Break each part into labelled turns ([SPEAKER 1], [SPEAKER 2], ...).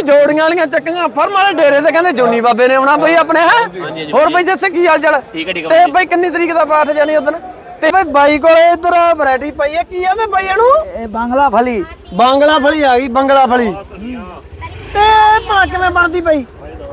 [SPEAKER 1] ਬਈ ਜੋੜੀਆਂ ਵਾਲੀਆਂ ਚੱਕੀਆਂ ਫਰਮ ਵਾਲੇ ਡੇਰੇ ਤੇ ਕਹਿੰਦੇ ਜੋਨੀ ਬਾਬੇ ਨੇ ਆਉਣਾ ਬਈ ਆਪਣੇ ਹੈ? ਹੋਰ ਬਈ ਜੱਸ ਕੀ ਹਾਲ ਚਾਲ? ਤੇ ਬਈ ਕਿੰਨੀ ਤਰੀਕ ਦਾ ਪਾਠ ਜਾਣੀ ਉਦੋਂ ਤੇ ਬਈ ਬਾਈ ਕੋਲੇ ਇਧਰ ਵੈਰਾਈਟੀ ਪਈ ਹੈ ਕੀ ਆ ਤੇ ਬਈ ਇਹਨੂੰ?
[SPEAKER 2] ਇਹ ਬੰਗਲਾ ਫਲੀ।
[SPEAKER 1] ਬੰਗਲਾ ਫਲੀ ਆ ਗਈ ਬੰਗਲਾ ਫਲੀ। ਤੇ ਭਲਾ ਕਿਵੇਂ ਬਣਦੀ
[SPEAKER 2] ਬਈ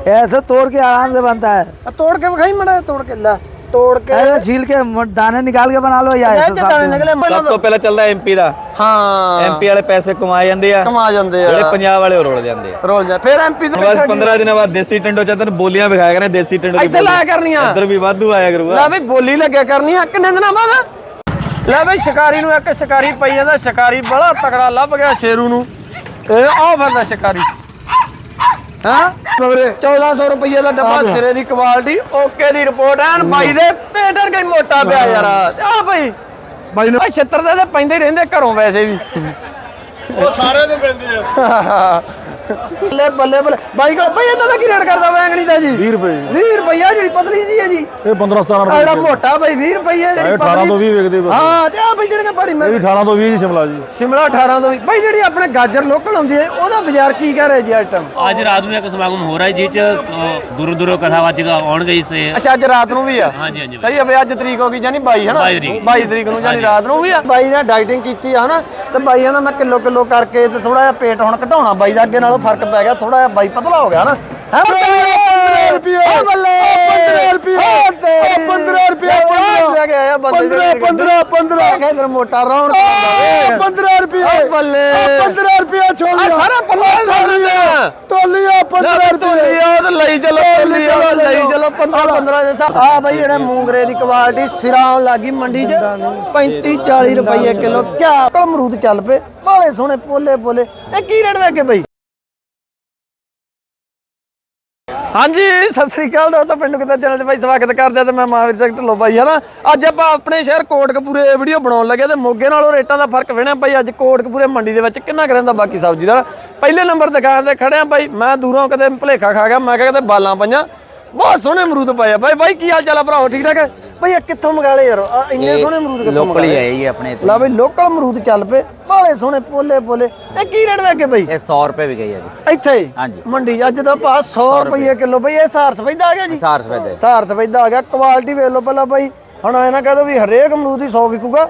[SPEAKER 2] ਐਸੇ ਤੋੜ ਕੇ ਆਰਾਮ ਸੇ ਬਣਦਾ
[SPEAKER 1] ਹੈ। ਤੋੜ ਕੇ ਵਿਖਾਈ ਮੜਾ ਤੋੜ ਕੇ ਲਾ। ਤੋੜ ਕੇ
[SPEAKER 2] ऐसे छील के म- दाने निकाल के बना लो या
[SPEAKER 1] ਇਹ
[SPEAKER 2] ऐसे
[SPEAKER 1] ਤੇ
[SPEAKER 2] साफ
[SPEAKER 1] ਦਾਣੇ
[SPEAKER 2] में।
[SPEAKER 1] ਨਿਕਲੇ ਪਹਿਲਾਂ
[SPEAKER 3] ਸਭ ਤੋਂ ਪਹਿਲਾਂ ਚੱਲਦਾ ਐਮਪੀ ਦਾ
[SPEAKER 1] ਹਾਂ
[SPEAKER 3] ਐਮਪੀ ਵਾਲੇ ਪੈਸੇ ਕਮਾਏ ਜਾਂਦੇ ਆ
[SPEAKER 1] ਕਮਾ ਜਾਂਦੇ ਆ
[SPEAKER 3] ਜਿਹੜੇ ਪੰਜਾਬ ਵਾਲੇ ਉਹ ਰੋਲ ਜਾਂਦੇ ਆ
[SPEAKER 1] ਰੋਲ ਜਾ ਫਿਰ ਐਮਪੀ ਤੋਂ
[SPEAKER 3] ਬਸ 15 ਦਿਨਾਂ ਬਾਅਦ ਦੇਸੀ ਟਿੰਡੋ ਚ ਤੈਨੂੰ ਬੋਲੀਆਂ ਵਿਖਾਇਆ ਕਰੇ ਦੇਸੀ ਟਿੰਡੋ ਦੀ
[SPEAKER 1] ਇੱਥੇ ਲਾਇਆ ਕਰਨੀਆਂ
[SPEAKER 3] ਇੱਧਰ ਵੀ ਵਾਧੂ ਆਇਆ ਕਰੂਗਾ
[SPEAKER 1] ਲੈ ਬਈ ਬੋਲੀ ਲੱਗਿਆ ਕਰਨੀ ਆ ਕਿੰਨੇ ਦਿਨਾਂ ਬਾਅਦ ਲੈ ਬਈ ਸ਼ਿਕਾਰੀ ਨੂੰ ਇੱਕ ਸ਼ਿਕਾਰੀ ਪਈ ਜਾਂਦਾ ਸ਼ਿਕਾਰੀ ਬੜਾ ਤਕੜਾ ਲੱਭ ਗਿਆ ਸ਼ੇਰੂ ਨੂੰ ਇਹ ਆ ਫਿਰਦਾ ਸ਼ਿਕਾਰੀ ਹਾਂ? 1400 ਰੁਪਏ ਦਾ ਡੱਬਾ ਸਿਰੇ ਦੀ ਕੁਆਲਿਟੀ ਓਕੇ ਦੀ ਰਿਪੋਰਟ ਐਨ। ਬਾਈ ਦੇ ਪੇਟਰ ਗਈ ਮੋਟਾ ਪਿਆ ਯਾਰ। ਆ ਬਾਈ। ਬਾਈ ਨੂੰ ਛੱਤਰ ਦੇ ਤਾਂ ਪੈਂਦੇ ਰਹਿੰਦੇ ਘਰੋਂ ਵੈਸੇ ਵੀ।
[SPEAKER 4] ਉਹ ਸਾਰਿਆਂ ਦੇ ਪੈਂਦੇ ਆ।
[SPEAKER 1] ਬੱਲੇ ਬੱਲੇ ਬੱਲੇ। ਬਾਈ ਕੋਲ ਬਾਈ ਇਹਨਾਂ ਦਾ ਕੀ ਰੇਟ ਕਰਦਾ ਵੈਂਗਣੀ ਦਾ ਜੀ?
[SPEAKER 4] 20 ਰੁਪਏ
[SPEAKER 1] 20 ਰੁਪਈਆ ਜਿਹੜੀ ਪਤਲੀ ਜੀ ਹੈ ਜੀ।
[SPEAKER 4] ਇਹ 15 17
[SPEAKER 1] ਆ
[SPEAKER 4] ਰੁਪਏ
[SPEAKER 1] ਜਿਹੜਾ ਮੋਟਾ ਬਾਈ 20 ਰੁਪਈਆ ਜਿਹੜੀ
[SPEAKER 4] ਇਹ 18 ਤੋਂ 20 ਵਿਕਦੇ ਬਸ।
[SPEAKER 1] ਹਾਂ ਤੇ ਆ ਬਈ ਜਿਹੜੀਆਂ ਬੜੀ ਮੈਂ
[SPEAKER 4] ਇਹ 18 ਤੋਂ 20 ਜੀ ਸ਼ਿਮਲਾ ਜੀ।
[SPEAKER 1] ਸ਼ਿਮਲਾ 18 ਤੋਂ ਵੀ ਬਈ ਜਿਹੜੀ ਆਪਣੇ ਗਾਜਰ ਲੋਕਲ ਆਉਂਦੀ ਹੈ ਉਹਦਾ ਬਾਜ਼ਾਰ ਕੀ ਕਰ ਰਿਹਾ ਜੀ ਆਈਟਮ
[SPEAKER 5] ਅੱਜ ਰਾਤ ਨੂੰ ਇੱਕ ਸਮਾਗਮ ਹੋ ਰਿਹਾ ਹੈ ਜਿਹ ਚ ਦੂਰ ਦੂਰੋਂ ਕਥਾਵਾਚਕ ਆਉਣਗੇ ਇਸ
[SPEAKER 1] ਅੱਛਾ ਅੱਜ ਰਾਤ ਨੂੰ ਵੀ ਆ?
[SPEAKER 5] ਹਾਂਜੀ ਹਾਂਜੀ
[SPEAKER 1] ਸਹੀ ਹੈ ਬਈ ਅੱਜ ਤਰੀਕ ਹੋ ਗਈ ਜਾਨੀ 22 ਹੈ ਨਾ
[SPEAKER 5] 22 ਤਰੀਕ।
[SPEAKER 1] 22 ਤਰੀਕ ਨੂੰ ਜਾਨੀ ਰਾਤ ਨੂੰ ਵੀ ਆ। ਬਾਈ ਨੇ ਡਾਈਟਿੰਗ ਕੀਤੀ ਆ ਹਨਾ? ਤੇ ਬਾਈ ਕਹਿੰਦਾ ਮੈਂ ਕਿਲੋ ਕਿਲੋ ਕਰਕੇ ਤੇ ਥੋੜਾ ਜਿਹਾ ਪੇਟ ਹੁਣ ਘਟਾਉਣਾ ਬਾਈ ਦਾ ਅੱਗੇ ਨਾਲੋਂ। ਫ਼ਰਕ ਪੈ ਗਿਆ ਥੋੜਾ ਜਿਹਾ ਬਾਈ ਪਤਲਾ ਹੋ ਗਿਆ ਨਾ। ਹੈ 15 ਰੁਪਏ। ਬੱਲੇ। 15 ਰੁਪਏ। 15 ਰੁਪਏ ਲੈ ਕੇ ਆਇਆ ਬੰਦੇ 15 15 15 ਕਹਿੰਦੇ ਮੋਟਾ ਰੌਣ 15 ਰੁਪਏ। ਬੱਲੇ। 15 ਰੁਪਏ ਛੋੜ ਸਾਰਾ ਪੱਲਾ ਛੋੜ ਦਿੰਦੇ ਆ ਤੋਲੀਆ 15 ਰੁਪਏ। ਤੇ ਲਈ ਚਲੋ ਤੋਲੀਆ ਲਈ ਚਲੋ 15 15 ਜੈਸਾ ਆ ਬਈ ਜਿਹੜੇ ਮੂੰਗਰੇ ਦੀ ਕੁਆਲਿਟੀ ਸਿਰਾਂ ਲੱਗੀ ਮੰਡੀ 'ਚ। 35 40 ਰੁਪਏ ਕਿਲੋ। ਕਿਆ ਕਲ ਅਮਰੂਦ ਚੱਲ ਪਏ। ਬਾਲੇ ਸੋਹਣੇ ਪੋਲੇ ਪੋਲੇ। ਇਹ ਕੀ ਰੇਟ ਵੇਕੇ ਬਈ? ਹਾਂਜੀ, ਸਤਿ ਸ੍ਰੀ ਅਕਾਲ ਦੋਸਤੋ, ਪਿੰਡ ਕਿਤੇ ਚੈਨਲ 'ਚ ਭਾਈ ਸਵਾਗਤ ਕਰਦੇ ਆ ਤੇ ਮੈਂ ਮਹਾਵੀਰ ਸਿੰਘ ਢਿੱਲੋਂ ਬਾਈ ਹਨਾ ਅੱਜ ਆਪਾਂ ਆਪਣੇ ਸ਼ਹਿਰ ਕੋਟਕਪੂਰੇ ਵੀਡੀਓ ਬਣਾਉਣ ਲੱਗੇ ਤੇ ਮੋਗੇ ਨਾਲੋਂ ਰੇਟਾਂ ਦਾ ਫ਼ਰਕ ਵੇਣਾ ਭਾਈ, ਅੱਜ ਕੋਟਕਪੂਰੇ ਮੰਡੀ ਦੇ ਵਿੱਚ ਕਿੰਨਾ ਕੁ ਰਹਿੰਦਾ ਬਾਕੀ ਸਬਜ਼ੀ ਦਾ। ਪਹਿਲੇ ਨੰਬਰ ਦੁਕਾਨ ਤੇ ਖੜਿਆ ਭਾਈ, ਮੈਂ ਦੂਰੋਂ ਕਦੇ ਭਲੇਖਾ ਖਾ ਗਿਆ, ਮੈਂ ਕਿਹਾ ਕਿਤੇ ਬਾਲਾਂ ਪਈਆਂ। ਬਹੁਤ ਸੋਹਣੇ ਅਮਰੂਦ ਪਏ ਆ। ਬਾਈ ਬਾਈ ਕੀ ਹਾਲ ਚਾਲ ਆ ਭਰਾਓ? ਠੀਕ ਠਾਕ ਹੈ ਬਾਈ ਇਹ ਕਿੱਥੋਂ ਮੰਗਾ ਲਏ ਯਾਰ? ਆਹ ਇੰਨੇ ਸੋਹਣੇ ਅਮਰੂਦ ਕਿੱਥੋਂ ਮੰਗਾ ਲਏ
[SPEAKER 6] ਆਏ ਜੀ ਆਪਣੇ
[SPEAKER 1] ਲਾ ਬਈ ਲੋਕਲ ਅਮਰੂਦ ਚੱਲ ਪਏ। ਬਾਲੇ ਸੋਹਣੇ ਪੋਲੇ ਪੋਲੇ। ਇਹ ਕੀ ਰੇਟ ਵੇਕੇ ਬਾਈ?
[SPEAKER 6] ਇਹ 100 ਰੁਪਏ ਵੀ ਗਈ ਹੈ ਜੀ।
[SPEAKER 1] ਇੱਥੇ? ਹੀ?
[SPEAKER 6] ਹਾਂਜੀ।
[SPEAKER 1] ਮੰਡੀ ਅੱਜ ਦਾ ਭਾਅ 100 ਰੁਪਏ। ਕਿਲੋ। ਬਈ ਇਹ ਸਾਰ ਸਫੈਦਾ ਆ ਗਿਆ ਜੀ?
[SPEAKER 6] 4 ਰੁਪਏ ਦੇ
[SPEAKER 1] ਸਾਰ ਸਫੈਦਾ ਆ ਗਿਆ। ਕੁਆਲਿਟੀ ਵੇਖ ਲਓ ਪਹਿਲਾਂ ਬਾਈ। ਹੁਣ ਐ ਨਾ ਕਹਦੋ ਵੀ ਹਰੇਕ ਅਮਰੂਦ ਦੀ 100 ਵਿਕੂਗਾ।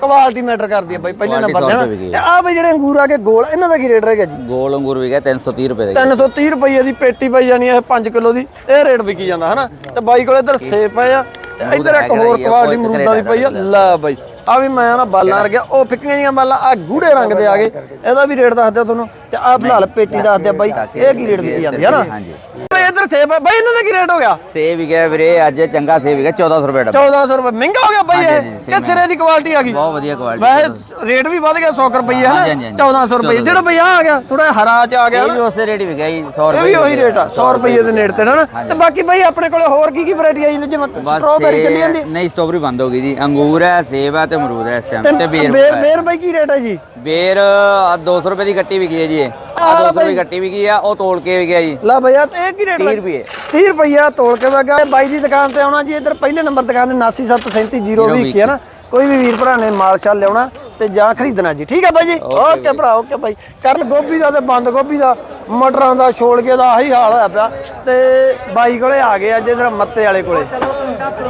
[SPEAKER 1] ਕੁਆਲਿਟੀ ਮੈਟਰ ਕਰਦੀ ਹੈ ਬਾਈ ਪਹਿਲੇ
[SPEAKER 6] Quality
[SPEAKER 1] ਨੰਬਰ ਤੇ ਨਾ ਤੇ ਆ। ਬਈ ਜਿਹੜੇ ਅੰਗੂਰ ਆ ਕੇ ਗੋਲ ਇਹਨਾਂ ਦਾ ਕੀ ਰੇਟ ਰਹੇਗਾ ਜੀ?
[SPEAKER 6] ਗੋਲ ਅੰਗੂਰ ਵੀ ਗਿਆ 330 ਰੁਪਏ ਦਾ
[SPEAKER 1] 330 ਰੁਪਏ ਦੀ ਪੇਟੀ ਪਈ ਜਾਣੀ ਇਹ 5 ਕਿਲੋ ਦੀ। ਇਹ ਰੇਟ ਵਿਕੀ ਜਾਂਦਾ ਹਨਾ? ਤੇ ਬਾਈ ਕੋਲ ਇੱਧਰ ਸੇਬ ਪਏ ਆ ਤੇ ਇੱਧਰ ਇੱਕ
[SPEAKER 6] ਹੈਗਾ
[SPEAKER 1] ਹੋਰ
[SPEAKER 6] ਜੀ,
[SPEAKER 1] ਕੁਆਲਿਟੀ
[SPEAKER 6] ਇੱਕ
[SPEAKER 1] ਅਮਰੂਦਾਂ ਦੀ ਪਈ ਆ। ਲੈ ਬਾਈ ਆ ਵੀ ਮੈਂ ਨਾ ਬਾਲਾਂ ਰਗਿਆ ਉਹ ਫਿੱਕੀਆਂ ਜੀਆਂ ਬਾਲਾਂ ਆ ਗੂੜੇ ਰੰਗ ਦੇ ਆ ਗਏ। ਇਹਦਾ ਵੀ ਰੇਟ ਦੱਸ ਦਿਓ ਤੁਹਾਨੂੰ ਤੇ ਆ ਫਿਲਹਾਲ ਪੇਟੀ ਦੱਸ ਦਿਓ ਬਾਈ ਇਹ ਕੀ ਰੇਟ ਵਿਕੀ ਜਾਂਦੀ ਹੈ ਨਾ
[SPEAKER 6] ਹਾਂਜੀ।
[SPEAKER 1] ਇੱਧਰ ਸੇਬ ਹੈ ਬਾਈ ਇਹਨਾਂ ਦਾ ਕੀ ਰੇਟ ਹੋ ਗਿਆ?
[SPEAKER 6] ਸੇਬ ਵੀ ਗਿਆ ਵੀਰੇ ਅੱਜ ਚੰਗਾ ਸੇਬ ਵੀ ਗਿਆ 1400 ਰੁਪਏ ਦਾ
[SPEAKER 1] 1400 ਰੁਪਏ। ਮਹਿੰਗਾ ਹੋ ਗਿਆ ਬਾਈ
[SPEAKER 6] ਹਾਂਜੀ,
[SPEAKER 1] ਇਹ
[SPEAKER 6] ਹਾਂਜੀ,
[SPEAKER 1] ਕਿ ਸਿਰੇ ਦੀ ਕੁਆਲਿਟੀ ਆ ਗਈ।
[SPEAKER 6] ਬਹੁਤ ਵਧੀਆ ਕੁਆਲਿਟੀ
[SPEAKER 1] ਵੈਸੇ ਰੇਟ ਵੀ ਵਧ ਗਿਆ 100 ਰੁਪਏ ਹੈ
[SPEAKER 6] ਹਾਂਜੀ,
[SPEAKER 1] ਨਾ
[SPEAKER 6] ਹਾਂਜੀ,
[SPEAKER 1] 1400 ਰੁਪਏ। ਜਿਹੜਾ ਬਈ ਆ ਗਿਆ ਥੋੜਾ ਹਰਾ ਚ ਆ ਗਿਆ
[SPEAKER 6] ਇਹ
[SPEAKER 1] ਨਾ
[SPEAKER 6] ਵੀ ਉਸੇ ਰੇਟ ਹੀ ਵਿਕਿਆ ਜੀ 100
[SPEAKER 1] ਇਹ
[SPEAKER 6] ਰੁਪਏ
[SPEAKER 1] ਵੀ ਉਹੀ ਰੇਟ ਆ 100 ਰੁਪਏ ਦੇ ਨੇੜੇ ਤੇ ਨਾ ਤੇ ਬਾਕੀ ਬਾਈ ਆਪਣੇ ਕੋਲੇ ਹੋਰ ਕੀ ਕੀ ਵੈਰਾਈਟੀ ਆਈ ਨੇ ਜਿਵੇਂ
[SPEAKER 6] ਬਸ
[SPEAKER 1] ਸਟ੍ਰਾਬੇਰੀ ਚੱਲੀ ਜਾਂਦੀ?
[SPEAKER 6] ਨਹੀਂ ਸਟ੍ਰਾਬੇਰੀ ਬੰਦ ਹੋ ਗਈ ਜੀ। ਅੰਗੂਰ ਹੈ ਸੇਬ ਹੈ ਤੇ ਅਮਰੂਦ ਹੈ ਇਸ ਟਾਈਮ ਤੇ ਬੇਰ
[SPEAKER 1] ਬੇਰ ਬੇਰ ਬਾਈ ਕੀ ਰੇਟ ਹੈ ਜੀ?
[SPEAKER 6] ਬੇਰ ਆਹ 200 ਰੁਪਏ ਦੀ ਕੱਟੀ ਵਿਕੀ ਹੈ ਜੀ ਇਹ। ਆ 200 ਰੁਪਏ ਦੀ ਕੱਟੀ ਵਿਕੀ ਆ ਉਹ ਤੋਲ ਕੇ ਵਿਕਿਆ ਜੀ।
[SPEAKER 1] ਲੈ ਭਈਆ ਤੇ ਇਹ ਕੀ ਰੇਟ
[SPEAKER 6] 30 ਰੁਪਏ।
[SPEAKER 1] 30 ਰੁਪਈਆ ਤੋਲ ਕੇ ਵਗਾ ਬਾਈ ਦੀ ਦੁਕਾਨ ਤੇ ਆਉਣਾ ਜੀ ਇੱਧਰ ਪਹਿਲੇ ਨੰਬਰ ਦੁਕਾਨ ਤੇ 97373020 ਕੀ ਹੈ ਨਾ। ਕੋਈ ਵੀ ਵੀਰ ਭਰਾ ਨੇ ਮਾਲ ਛਾਲ ਲਿਆਉਣਾ ਤੇ ਜਾਂ ਖਰੀਦਣਾ ਜੀ। ਠੀਕ ਹੈ ਬਾਈ ਜੀ? ਓਕੇ ਭਰਾ ਓਕੇ ਬਾਈ। ਕਰਨ ਗੋਭੀ ਦਾ ਤੇ ਬੰਦ ਗੋਭੀ ਦਾ ਮਟਰਾਂ ਦਾ ਛੋਲਗੇ ਦਾ ਆਹੀ ਹਾਲ ਹੋਇਆ ਪਿਆ। ਤੇ ਬਾਈ ਕੋਲੇ ਆ ਗਏ ਅੱਜ ਇਧਰ ਮੱਤੇ ਵਾਲੇ ਕੋਲੇ।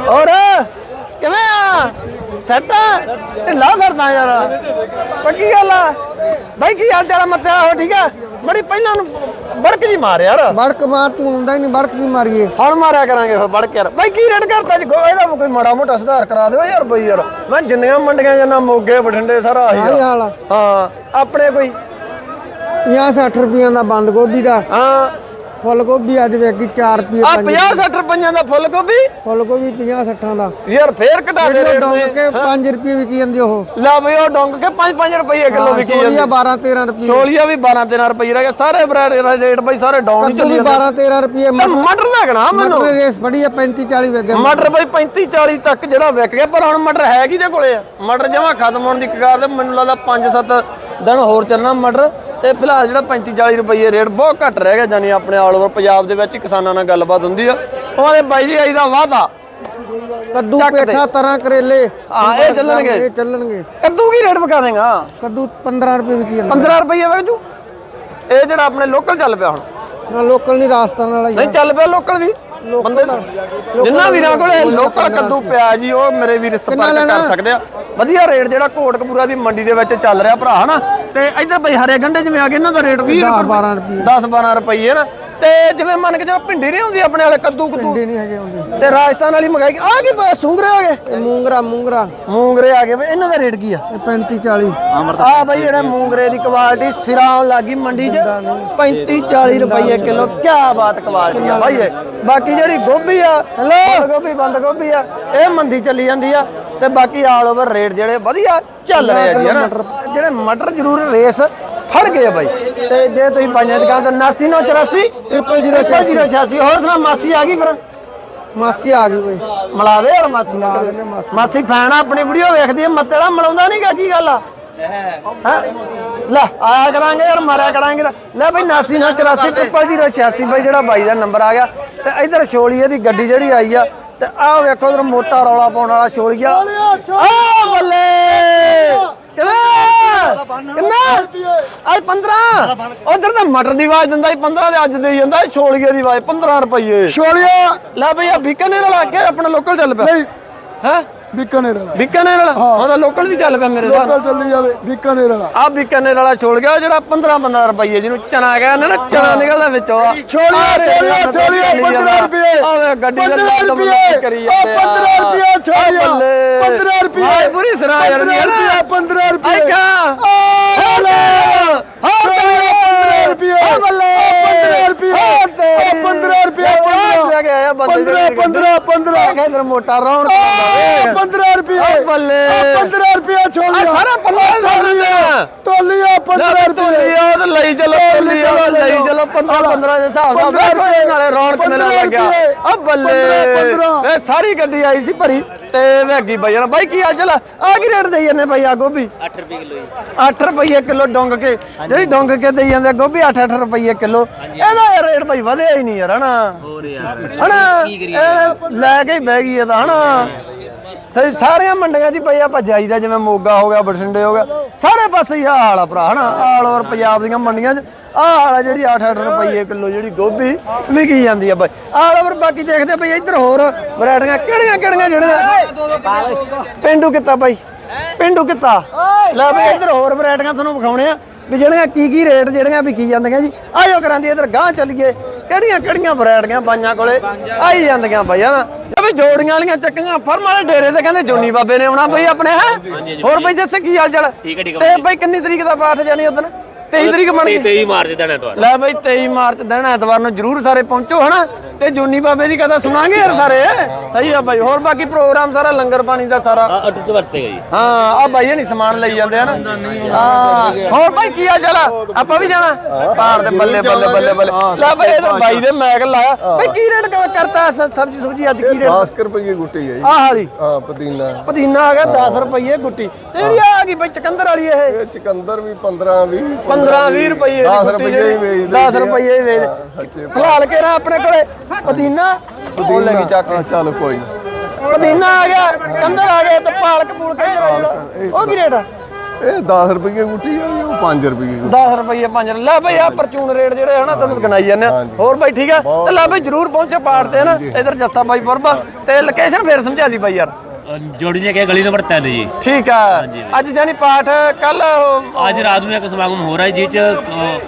[SPEAKER 1] ਹੋਰ! ਕਿਵੇਂ ਆ? ਸੱਟਾ ਢਿੱਲਾ ਫਿਰਦਾ ਯਾਰ। ਪੱਕੀ ਗੱਲ ਆ। ਬਾਈ ਕੀ ਹਾਲ ਚਾਲ ਮੱਤਿਆ ਹੋ ਠੀਕ ਆ? ਬੜੀ ਪਹਿਲਾਂ ਨੂੰ ਬੜਕ ਜੀ ਮਾਰ ਯਾਰ।
[SPEAKER 2] ਬੜਕ ਮਾਰ ਤੂੰ ਹੁੰਦਾ ਹੀ ਨਹੀਂ ਬੜਕ ਕੀ ਮਾਰੀਏ?
[SPEAKER 1] ਹੁਣ ਮਾਰਿਆ ਕਰਾਂਗੇ ਫਿਰ ਬੜਕ ਯਾਰ। ਬਾਈ ਕੀ ਰੇਟ ਕਰਤਾ ਜੀ? ਗੋਏ ਦਾ ਕੋਈ ਮਾੜਾ ਮੋਟਾ ਸੁਧਾਰ ਕਰਾ ਦਿਓ ਯਾਰ ਬਈ ਯਾਰ। ਮੈਂ ਜਿੰਨੀਆਂ ਮੰਡੀਆਂ ਜਾਂਦਾ ਮੋਗੇ ਬਠਿੰਡੇ ਸਾਰਾ ਆਹੀ
[SPEAKER 2] ਹਾਲ
[SPEAKER 1] ਹਾਂ ਆਪਣੇ ਕੋਈ
[SPEAKER 2] 50 60 ਰੁਪਈਆ ਦਾ ਬੰਦ ਗੋਭੀ ਦਾ।
[SPEAKER 1] ਹਾਂ।
[SPEAKER 2] ਫੁੱਲ ਗੋਭੀ ਅੱਜ ਵੇਖੀ 4 ਰੁਪਏ
[SPEAKER 1] ਆ 50 60 ਰੁਪਈਆਂ ਦਾ ਫੁੱਲ ਗੋਭੀ?
[SPEAKER 2] ਫੁੱਲ ਗੋਭੀ 50 60 ਦਾ।
[SPEAKER 1] ਯਾਰ ਫੇਰ ਘਟਾ ਦੇ
[SPEAKER 2] ਡੋਂਗ ਕੇ 5 ਰੁਪਏ ਵਿਕੀ ਜਾਂਦੀ ਉਹ।
[SPEAKER 1] ਲਾ ਬਈ ਉਹ ਡੋਂਗ ਕੇ 5 5 ਰੁਪਏ ਕਿਲੋ ਵਿਕੀ ਜਾਂਦੀ।
[SPEAKER 2] ਸੋਲੀਆ 12 13 ਰੁਪਏ
[SPEAKER 1] ਸੋਲੀਆ ਵੀ 12 13 ਰੁਪਏ ਰਹਿ ਗਿਆ। ਸਾਰੇ ਰੇਟ ਬਈ ਸਾਰੇ ਡਾਊਨ ਹੀ ਚੱਲੀ
[SPEAKER 2] 12 13 ਰੁਪਏ
[SPEAKER 1] ਮਟਰ ਨਾ ਗਣਾ ਮੈਨੂੰ।
[SPEAKER 2] ਮਟਰ ਰੇਸ ਬੜੀ ਆ 35 40 ਵਿਕ ਗਿਆ
[SPEAKER 1] ਮਟਰ ਬਈ 35 40 ਤੱਕ ਜਿਹੜਾ ਵਿਕ ਗਿਆ ਪਰ ਹੁਣ ਮਟਰ ਹੈ ਕਿਹਦੇ ਕੋਲੇ ਆ? ਮਟਰ ਜਮਾ ਖਤਮ ਹੋਣ ਦੀ ਕਗਾਰ ਤੇ ਮੈਨੂੰ ਲੱਗਦਾ 5 7 ਦਿਨ ਹੋਰ ਚੱਲਣਾ ਮਟਰ ਤੇ ਫਿਲਹਾਲ ਜਿਹੜਾ 35 40 ਰੁਪਏ ਰੇਟ ਬਹੁਤ ਘੱਟ ਰਹਿ ਗਿਆ ਜਾਨੀ ਆਪਣੇ ਆਲ ਓਵਰ ਪੰਜਾਬ ਦੇ ਵਿੱਚ ਕਿਸਾਨਾਂ ਨਾਲ ਗੱਲਬਾਤ ਹੁੰਦੀ ਆ। ਉਹਨਾਂ ਦੇ ਬਾਈ ਜੀ ਆਈ ਦਾ ਵਾਅਦਾ।
[SPEAKER 2] ਕੱਦੂ। ਪੇਠਾ ਤਰਾਂ ਕਰੇਲੇ।
[SPEAKER 1] ਹਾਂ, ਇਹ ਚੱਲਣਗੇ।
[SPEAKER 2] ਇਹ ਚੱਲਣਗੇ।
[SPEAKER 1] ਕੱਦੂ ਕੀ ਰੇਟ ਵਿਕਾ ਦੇਗਾ?
[SPEAKER 2] ਕੱਦੂ 15 ਰੁਪਏ ਵਿਕੀ ਜਾਂਦਾ।
[SPEAKER 1] 15 ਰੁਪਏ ਵੇਚੂ ਇਹ ਜਿਹੜਾ ਆਪਣੇ ਲੋਕਲ ਚੱਲ ਪਿਆ ਹੁਣ।
[SPEAKER 2] ਨਾ ਲੋਕਲ ਨਹੀਂ ਰਾਜਸਥਾਨ ਵਾਲਾ
[SPEAKER 1] ਨਹੀਂ ਚੱਲ ਪਿਆ ਲੋਕਲ ਵੀ। ਬੰਦੇ ਜਿੰਨਾ ਵੀਰਾਂ ਕੋਲੇ ਲੋਕਲ ਕੱਦੂ ਪਿਆ ਜੀ ਉਹ ਮੇਰੇ ਵੀਰ ਸੰਪਰਕ ਕਰ ਸਕਦੇ ਆ। ਵਧੀਆ ਰੇਟ ਜਿਹੜਾ ਕੋਟਕਪੂਰਾ ਦੀ ਮੰਡੀ ਦੇ ਵਿੱਚ ਚੱਲ ਰਿਹਾ ਭਰਾ ਹਨਾ? ਤੇ ਇੱਧਰ ਬਈ ਹਰੇ ਗੰਡੇ ਜਿਵੇਂ ਆ ਗਏ ਇਹਨਾਂ ਦਾ ਰੇਟ 20
[SPEAKER 2] 10 12 ਰੁਪਏ।
[SPEAKER 1] 10 12 ਰੁਪਏ ਨਾ। ਤੇ ਜਿਵੇਂ ਮੰਨ ਕੇ ਚਲੋ ਭਿੰਡੀ ਨਹੀਂ ਹੁੰਦੀ ਆਪਣੇ ਵਾਲੇ ਕੱਦੂ ਕੁੱਦੂ।
[SPEAKER 2] ਨਹੀਂ ਹਜੇ ਹੁੰਦੀ।
[SPEAKER 1] ਤੇ ਰਾਜਸਥਾਨ ਵਾਲੀ ਮੰਗਾਈ ਆ ਕੀ ਸੂੰਗਰੇ ਆ ਗਏ?
[SPEAKER 2] ਇਹ ਮੂੰਗਰਾ ਮੂੰਗਰਾ।
[SPEAKER 1] ਮੂੰਗਰੇ ਆ ਗਏ ਬਈ ਇਹਨਾਂ ਦਾ ਰੇਟ ਕੀ ਆ?
[SPEAKER 2] ਇਹ 35 40
[SPEAKER 1] ਆ ਬਈ ਜਿਹੜੇ ਮੂੰਗਰੇ ਦੀ ਕੁਆਲਿਟੀ ਸਿਰਾਂ ਲੱਗੀ ਮੰਡੀ 'ਚ 35 40 ਰੁਪਏ ਕਿਲੋ ਕੀ ਬਾਤ ਕੁਆਲਿਟੀ ਆ ਇਹ। ਬਾਕੀ ਜਿਹੜੀ ਗੋਭੀ ਆ ਬੰਦ ਗੋਭੀ ਬੰਦ ਗੋਭੀ ਆ ਇਹ ਮੰਦੀ ਚੱਲੀ ਜਾਂਦੀ ਆ। ਤੇ ਬਾਕੀ ਆਲ ਓਵਰ ਰੇਟ ਜਿਹੜੇ ਵਧੀਆ ਚੱਲ ਰਹੇ ਆ ਜੀ ਹਨਾ? ਜਿਹੜੇ ਮਟਰ ਜ਼ਰੂਰ ਰੇਸ ਫੜ ਗਏ ਆ ਬਾਈ। ਤੇ ਜੇ ਤੁਸੀਂ ਪਾਈਆਂ ਦੁਕਾਨ ਤੋਂ 7984 0086 ਹੋਰ ਸੁਣਾ ਮਾਸੀ ਆ ਗਈ ਫਿਰ?
[SPEAKER 2] ਮਾਸੀ ਆ ਗਈ ਬਈ।
[SPEAKER 1] ਮਿਲਾ ਦੇ ਯਾਰ ਮਾਸੀ ਨਾਲ ਮਾਸੀ ਫੈਨ ਆ ਆਪਣੀ ਵੀਡੀਓ ਵੇਖਦੀ ਹੈ ਮੱਤੇੜਾ ਮਿਲਾਉਂਦਾ ਨਹੀਂਗਾ ਕੀ ਗੱਲ ਆ? ਹੈਂ? ਲੈ ਆਇਆ ਕਰਾਂਗੇ ਯਾਰ ਮਾਰਿਆ ਕਰਾਂਗੇ। ਲੈ। ਬਈ 89 84 0086 ਬਈ ਜਿਹੜਾ ਬਾਈ ਦਾ ਨੰਬਰ ਆ ਗਿਆ। ਤੇ ਇਧਰ ਛੋਲੀਏ ਦੀ ਗੱਡੀ ਜਿਹੜੀ ਆਈ ਆ ਤੇ ਆਹ ਵੇਖੋ ਉਧਰ ਮੋਟਾ ਰੌਲਾ ਪਾਉਣ ਵਾਲਾ ਛੋਲੀਆ ਆ ਬੱਲੇ! ਕਿੰਨਾ? ਅੱਜ 15 ਉਧਰ ਤਾਂ ਮਟਰ ਦੀ ਆਵਾਜ਼ ਦਿੰਦਾ ਸੀ 15 ਤੇ ਅੱਜ ਦੇਈ ਜਾਂਦਾ ਸੀ ਛੋਲੀਏ ਦੀ ਆਵਾਜ਼ 15 ਰੁਪਏ
[SPEAKER 4] ਛੋਲੀਆ
[SPEAKER 1] ਲੈ ਬਈ ਆ ਬੀਕਾਨੇਰ ਵਾਲਾ ਕੇ ਆਪਣਾ ਲੋਕਲ ਚੱਲ ਪਿਆ? ਹੈ?
[SPEAKER 4] ਬੀਕਾਨੇਰ ਵਾਲਾ।
[SPEAKER 1] ਬੀਕਾਨੇਰ ਵਾਲਾ? ਉਹਦਾ ਲੋਕਲ ਵੀ ਚੱਲ ਪਿਆ ਮੇਰੇ ਨਾਲ।
[SPEAKER 4] ਲੋਕਲ ਚੱਲੀ ਜਾਵੇ ਬੀਕਾਨੇਰ ਵਾਲਾ।
[SPEAKER 1] ਆ ਬੀਕਾਨੇਰ ਵਾਲਾ ਛੋੜ ਗਿਆ ਜਿਹੜਾ 15 15 ਰੁਪਏ ਜਿਹਨੂੰ ਚਨਾ ਕਹਿੰਦੇ ਨਾ ਚਨਾ ਨਿਕਲਦਾ ਵਿੱਚੋਂ। ਆ।
[SPEAKER 4] ਛੋਲੀਆ ਛੋਲੀਆ ਛੋਲੀਆ 15 ਰੁਪਏ
[SPEAKER 1] ਆਵੇ ਗੱਡੀ ਦੇ
[SPEAKER 4] 15
[SPEAKER 1] ਲੱਤ
[SPEAKER 4] ਰੁਪਏ
[SPEAKER 1] ਕਰੀ ਜਾਂਦੇ
[SPEAKER 4] ਉਹ 15 ਰੁਪਏ ਛੋਲੀਆ 15 ਰੁਪਏ
[SPEAKER 1] ਹਾਏ ਪੂਰੀ ਸਰਾ ਯਾਰ
[SPEAKER 4] 15 ਰੁਪਏ 15 ਰੁਪਏ
[SPEAKER 1] ਆਈ ਕਾ
[SPEAKER 4] ਓਲੇ
[SPEAKER 1] ਹਾਂ
[SPEAKER 4] 15 ਰੁਪਏ।
[SPEAKER 1] ਓ ਬੱਲੇ।
[SPEAKER 4] 15 ਰੁਪਏ। 15 ਰੁਪਏ।
[SPEAKER 1] ਲੈ ਕੇ ਆਇਆ ਬੰਦੇ
[SPEAKER 4] 15 15 15
[SPEAKER 1] ਇਧਰ ਮੋਟਾ ਰੌਣ
[SPEAKER 4] 15 ਰੁਪਏ।
[SPEAKER 1] ਓ ਬੱਲੇ।
[SPEAKER 4] 15 ਰੁਪਏ
[SPEAKER 1] ਆ
[SPEAKER 4] ਛੋਲੀਆ
[SPEAKER 1] ਸਾਰਾ ਪੱਲਾ ਸਾਰਾ
[SPEAKER 4] ਤੋਲੀਆ। 15 ਰੁਪਏ।
[SPEAKER 1] ਤੋਲੀਆ ਉਹ ਤਾਂ ਲਈ ਚਲੋ ਤੋਲੀਆ ਲਈ ਚਲੋ 15 15 ਦੇ ਹਿਸਾਬ ਨਾਲ। ਵੇਖੋ ਇਹ ਨਾਲੇ ਰੌਣਕ ਮੇਲਾ ਲੱਗਿਆ। ਆ ਬੱਲੇ। ਇਹ ਸਾਰੀ ਗੱਡੀ ਆਈ ਸੀ ਭਰੀ। ਤੇ ਵੇਗੀ ਬਈ ਬਾਈ ਕੀ ਆ ਚਲ ਆ? ਕੀ ਰੇਟ ਦੇਈ ਜਾਂਦੇ ਬਾਈ ਆ ਗੋਭੀ? 8 ਰੁਪਏ ਕਿਲੋ 8 ਰੁਪਏ ਕਿਲੋ ਡੋਂਗ ਕੇ। ਜਿਹੜੀ ਡੋਂਗ ਕੇ ਦੇਈ ਜਾਂਦੇ ਆ ਗੋਭੀ 8 8 ਰੁਪਏ ਕਿਲੋ। ਇਹਦਾ ਰੇਟ ਬਾਈ ਵਧਿਆ ਹੀ ਨਹੀਂ ਯਾਰ ਹਨਾ?
[SPEAKER 5] ਹੋਰ ਯਾਰ
[SPEAKER 1] ਹਨਾ? ਇਹ ਲੈ ਕੇ ਹੀ ਬਹਿ ਗਈ ਇਹ ਤਾਂ ਹਨਾ? ਸਹੀ ਸਾਰੀਆਂ ਮੰਡੀਆਂ 'ਚ ਹੀ ਪਈ ਆਪਾਂ ਜਾਈਦਾ ਜਿਵੇਂ ਮੋਗਾ ਹੋ ਗਿਆ, ਬਠਿੰਡੇ ਹੋ ਗਿਆ। ਸਾਰੇ ਪਾਸੇ ਹੀ ਆਹ ਹਾਲ ਆ ਭਰਾ, ਹਨਾ? ਆਲ ਓਵਰ ਪੰਜਾਬ ਦੀਆਂ ਮੰਡੀਆਂ 'ਚ। ਆਹ ਹਾਲ ਆ ਜਿਹੜੀ 8-8 ਰੁਪਏ ਕਿਲੋ ਜਿਹੜੀ ਗੋਭੀ ਵਿਕੀ ਜਾਂਦੀ ਆ ਬਾਈ। ਆਲ ਓਵਰ ਬਾਕੀ ਦੇਖਦੇ ਬਈ ਇੱਧਰ ਹੋਰ ਵੈਰਾਈਟੀਆਂ ਕਿਹੜੀਆਂ ਕਿਹੜੀਆਂ ਜਿਹੜੀਆਂ? ਪਿੰਡੂ ਕਿੱਤਾ ਬਾਈ। ਪਿੰਡੂ ਕਿੱਤਾ। ਲੈ ਬਈ, ਇੱਧਰ ਹੋਰ ਵੈਰਾਈਟੀਆਂ ਤੁਹਾਨੂੰ ਵਿਖਾਉਣੇ ਆ ਵੀ ਜਿਹੜੀਆਂ ਕੀ ਕੀ ਰੇਟ ਜਿਹੜੀਆਂ ਵਿਕੀ ਜਾਂਦੀਆਂ ਜੀ। ਆਇਓ ਕਰਾਂਦੀ ਇੱਧਰ ਗਾਂ ਚੱਲੀਏ। ਕਿਹੜੀਆਂ ਕਿਹੜੀਆਂ ਵੈਰਾਈਟੀਆਂ ਬਾਈਆਂ ਕੋਲੇ ਆਈ ਜਾਂਦੀਆਂ ਬਾਈ, ਹਨਾ? ਵੀ ਜੋੜੀਆਂ ਵਾਲੀਆਂ ਚੱਕੀਆਂ ਫਰਮ ਵਾਲੇ ਡੇਰੇ ਤੇ ਕਹਿੰਦੇ ਜੋਨੀ ਬਾਬੇ ਨੇ ਆਉਣਾ ਬਈ ਆਪਣੇ ਹੈ? ਹੋਰ ਬਈ ਜੱਸੇ ਕੀ ਹਾਲ ਚਾਲ?
[SPEAKER 5] ਠੀਕ ਹੈ, ਠੀਕ ਹੈ।
[SPEAKER 1] ਤੇ ਬਈ ਕਿੰਨੀ ਤਰੀਕ ਦਾ ਪਾਠ ਜਾਣੀ ਉਦੋਂ 23 ਤਰੀਕ ਬਣ ਗਈ?
[SPEAKER 5] 23 ਮਾਰਚ ਦਾ ਐਤਵਾਰ।
[SPEAKER 1] ਲੈ ਬਈ 23 ਮਾਰਚ ਦਿਨ ਐਤਵਾਰ ਨੂੰ ਜਰੂਰ ਸਾਰੇ ਪਹੁੰਚੋ ਹਨਾ? ਤੇ ਜੋਨੀ ਬਾਬੇ ਦੀ ਕਥਾ ਸੁਣਾਂਗੇ ਯਾਰ ਸਾਰੇ। ਸਹੀ ਆ ਬਾਈ ਹੋਰ ਬਾਕੀ ਪ੍ਰੋਗਰਾਮ ਸਾਰਾ ਲੰਗਰ ਪਾਣੀ ਦਾ ਸਾਰਾ।
[SPEAKER 5] ਆ ਅਟੁੱਟ ਵਰਤੇਗਾ ਜੀ।
[SPEAKER 1] ਹਾਂ ਆ ਬਾਈ ਨਹੀਂ ਸਮਾਨ ਲਈ ਜਾਂਦੇ ਹਨ ਹਾਂ ਹੋਰ ਬਾਈ ਕੀ ਆ ਚਲਾ ਆਪਾਂ ਵੀ ਜਾਣਾ? ਪਹਾੜ ਦੇ ਬੱਲੇ ਬੱਲੇ ਬੱਲੇ ਬੱਲੇ। ਲੈ ਬਾਈ ਇਹ ਤਾਂ ਬਾਈ ਦੇ ਮੈਕ ਲਾਇਆ। ਬਾਈ ਕੀ ਰੇਟ ਕਰਤਾ ਸਬਜ਼ੀ ਸੁਬਜੀ ਅੱਜ ਕੀ ਰੇਟ?
[SPEAKER 4] 10 ਰੁਪਏ ਗੁੱਟੀ ਹੈ ਜੀ।
[SPEAKER 1] ਆਹ ਵਾਲੀ?
[SPEAKER 4] ਹਾਂ ਪੁਦੀਨਾ।
[SPEAKER 1] ਪੁਦੀਨਾ ਆ ਗਿਆ 10 ਰੁਪਏ ਗੁੱਟੀ। ਤੇ ਜਿਹੜੀ ਆ ਗਈ ਬਾਈ ਚਕੰਦਰ ਵਾਲੀ ਇਹ।
[SPEAKER 4] ਚਕੰਦਰ ਵੀ 15 20
[SPEAKER 1] 15 20 ਰੁਪਏ ਦੀ
[SPEAKER 4] 10
[SPEAKER 1] ਗੁੱਟੀ
[SPEAKER 4] ਰੁਪਏ। ਹੀ ਵੇਚਦੇ
[SPEAKER 1] 10 ਰੁਪਏ ਹੀ ਫਿਲਹਾਲ ਆਪਣੇ ਕੋਲੇ। ਪੁਦੀਨਾ? ਉਹ ਲੈ ਕੇ ਚੱਕ
[SPEAKER 4] ਹਾਂ, ਚੱਲ ਕੋਈ ਨਹੀਂ
[SPEAKER 1] ਪੁਦੀਨਾ ਆ ਗਿਆ ਚਕੰਦਰ ਆ ਗਿਆ ਤੇ ਪਾਲਕ ਪੂਲਕ ਇੱਧਰ ਆ ਜਿਹੜਾ ਉਹ ਕੀ ਰੇਟ ਆ?
[SPEAKER 4] ਇਹ 10 ਰੁਪਏ ਗੁੱਟੀ ਜੀ, ਉਹ 5 ਰੁਪਏ ਗੁੱਟੀ
[SPEAKER 1] 10 ਰੁਪਏ 5 ਲੈ ਬਈ ਆ ਪਰਚੂਨ ਰੇਟ ਜਿਹੜੇ ਹਨਾ ਤੁਹਾਨੂੰ ਗਣਾਈ ਜਾਂਦੇ ਆ। ਹੋਰ ਬਾਈ ਠੀਕ ਆ? ਤੇ ਲੈ ਬਈ ਜਰੂਰ ਪਹੁੰਚੋ ਪਾਠ ਤੇ ਨਾ? ਇਧਰ ਜੱਸਾ ਬਾਈ ਪੁਰਬਾ ਤੇ ਲੋਕੇਸ਼ਨ ਫੇਰ ਸਮਝਾ ਦੀ ਬਾਈ ਯਾਰ।
[SPEAKER 5] ਜੋੜੀਆਂ ਕਿ ਗਲੀ ਨੰਬਰ 3 ਜੀ।
[SPEAKER 1] ਠੀਕ ਆ। ਅੱਜ ਜਾਨੀ ਪਾਠ ਕੱਲ
[SPEAKER 5] ਅੱਜ ਰਾਤ ਨੂੰ ਇੱਕ ਸਮਾਗਮ ਹੋ ਰਿਹਾ ਜੀ ਚ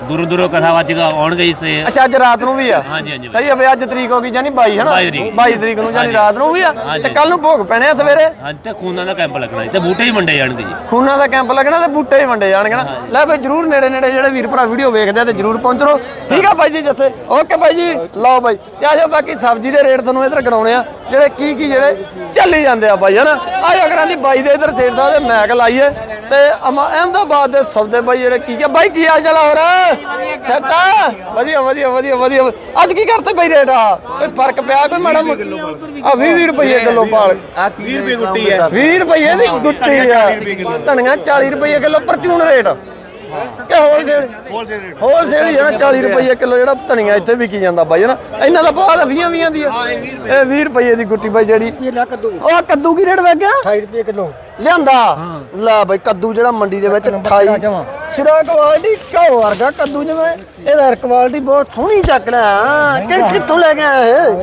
[SPEAKER 5] ਦੂਰੋਂ ਦੂਰੋਂ ਕਥਾਵਾਚਕ ਆਉਣਗੇ ਇਸ
[SPEAKER 1] ਅੱਛਾ ਅੱਜ ਰਾਤ ਨੂੰ ਵੀ ਆ?
[SPEAKER 5] ਹਾਂਜੀ ਹਾਂਜੀ।
[SPEAKER 1] ਸਹੀ ਆ ਬਈ ਅੱਜ ਤਰੀਕ ਹੋ ਗਈ ਜਾਨੀ 22 ਹਨਾ?
[SPEAKER 5] 22 ਤਰੀਕ।
[SPEAKER 1] 22 ਤਰੀਕ ਨੂੰ ਜਾਨੀ ਰਾਤ ਨੂੰ ਵੀ ਆ। ਤੇ ਕੱਲ ਨੂੰ ਭੋਗ ਪੈਣੇ ਆ ਸਵੇਰੇ?
[SPEAKER 5] ਹਾਂ ਤੇ ਖੂਨਾਂ ਦਾ ਕੈਂਪ ਲੱਗਣਾ ਤੇ ਬੂਟੇ ਹੀ ਵੰਡੇ ਜਾਣਗੇ ਜੀ।
[SPEAKER 1] ਖੂਨਾਂ ਦਾ ਕੈਂਪ ਲੱਗਣਾ ਤੇ ਬੂਟੇ ਹੀ ਵੰਡੇ ਜਾਣਗੇ ਨਾ। ਲੈ ਬਈ ਜਰੂਰ ਨੇੜੇ ਨੇੜੇ ਜਿਹੜੇ ਵੀਰ ਭਰਾ ਵੀਡੀਓ ਵੇਖਦੇ ਆ ਤੇ ਜਰੂਰ ਪਹੁੰਚੋ ਠੀਕ ਆ ਬਾਈ ਜੀ ਜੱਸੇ। ਓਕੇ ਬਾਈ ਜੀ ਲਓ ਬਾਈ। ਤੇ ਆਜੋ ਬਾਕੀ ਸਬਜ਼ੀ ਦੇ ਰੇਟ ਤੁਹਾਨੂੰ ਇਧਰ ਗਣਾਉਣੇ ਆ ਜਿਹੜੇ ਕੀ ਕੀ ਜਿਹੜੇ ਚੱਲੀ ਜਾਂਦੇ ਆ ਬਾਈ ਹਨਾ ਆਜੋ ਕਰਾਂ ਦੀ ਬਾਈ ਦੇ ਇਧਰ ਸੇਠ ਸਾਹਿਬ ਦੇ ਮੈਕ ਲਾਈਏ ਤੇ ਅਹਿਮਦਾਬਾਦ ਦੇ ਸੌਦੇ ਬਾਈ ਜਿਹੜੇ ਕੀ ਕੀ ਬਾਈ ਕੀ ਹਾਲ ਚਾਲ ਆ ਹੋਰ? ਸੱਟਾ ਵਧੀਆ ਵਧੀਆ ਵਧੀਆ ਵਧੀਆ। ਅੱਜ ਕੀ ਕਰਤੇ ਬਾਈ ਰੇਟ ਆ? ਕੋਈ ਫ਼ਰਕ ਪਿਆ? ਕੋਈ ਮਾੜਾ ਮੋਟਾ ਆ 20 20 ਰੁਪਏ ਕਿਲੋ ਪਾਲ।
[SPEAKER 4] 20 ਰੁਪਏ ਗੁੱਟੀ ਹੈ।
[SPEAKER 1] 20 ਰੁਪਏ ਦੀ ਗੁੱਟੀ ਆ। ਧਨੀਆ 40 ਰੁਪਏ ਕਿਲੋ ਪਰਚੂਨ ਰੇਟ। ਕਿ ਹੋਲਸੇਲ ਹੋਲਸੇਲ ਰੇਟ ਹੋਲਸੇਲ ਨਾ 40 ਰੁਪਏ ਕਿਲੋ ਜਿਹੜਾ ਧਨੀਆ ਇੱਥੇ ਵਿਕੀ ਜਾਂਦਾ ਬਾਈ ਨਾ? ਇਹਨਾਂ ਦਾ ਭਾਅ 20 20 ਦੀ ਆ। ਇਹ 20 ਰੁਪਏ। ਦੀ ਗੁੱਟੀ ਬਾਈ ਜਿਹੜੀ। ਉਹ ਕੱਦੂ ਕੀ ਰੇਟ ਵਗ ਗਿਆ?
[SPEAKER 2] 28 ਰੁਪਏ ਕਿਲੋ।
[SPEAKER 1] ਲਿਆਂਦਾ। ਲੈ ਬਈ ਕੱਦੂ ਜਿਹੜਾ ਮੰਡੀ ਦੇ ਵਿੱਚ 28 ਸਿਰਾ ਕੁਆਲਿਟੀ ਘਿਓ ਵਰਗਾ ਕੱਦੂ ਜਿਵੇਂ। ਇਹਦਾ ਕੁਆਲਿਟੀ ਬਹੁਤ ਸੋਹਣੀ ਚੱਕ ਲਿਆ। ਹਾਂ। ਕਿ ਕਿੱਥੋਂ ਲੈ ਕੇ ਆਇਆ ਇਹ?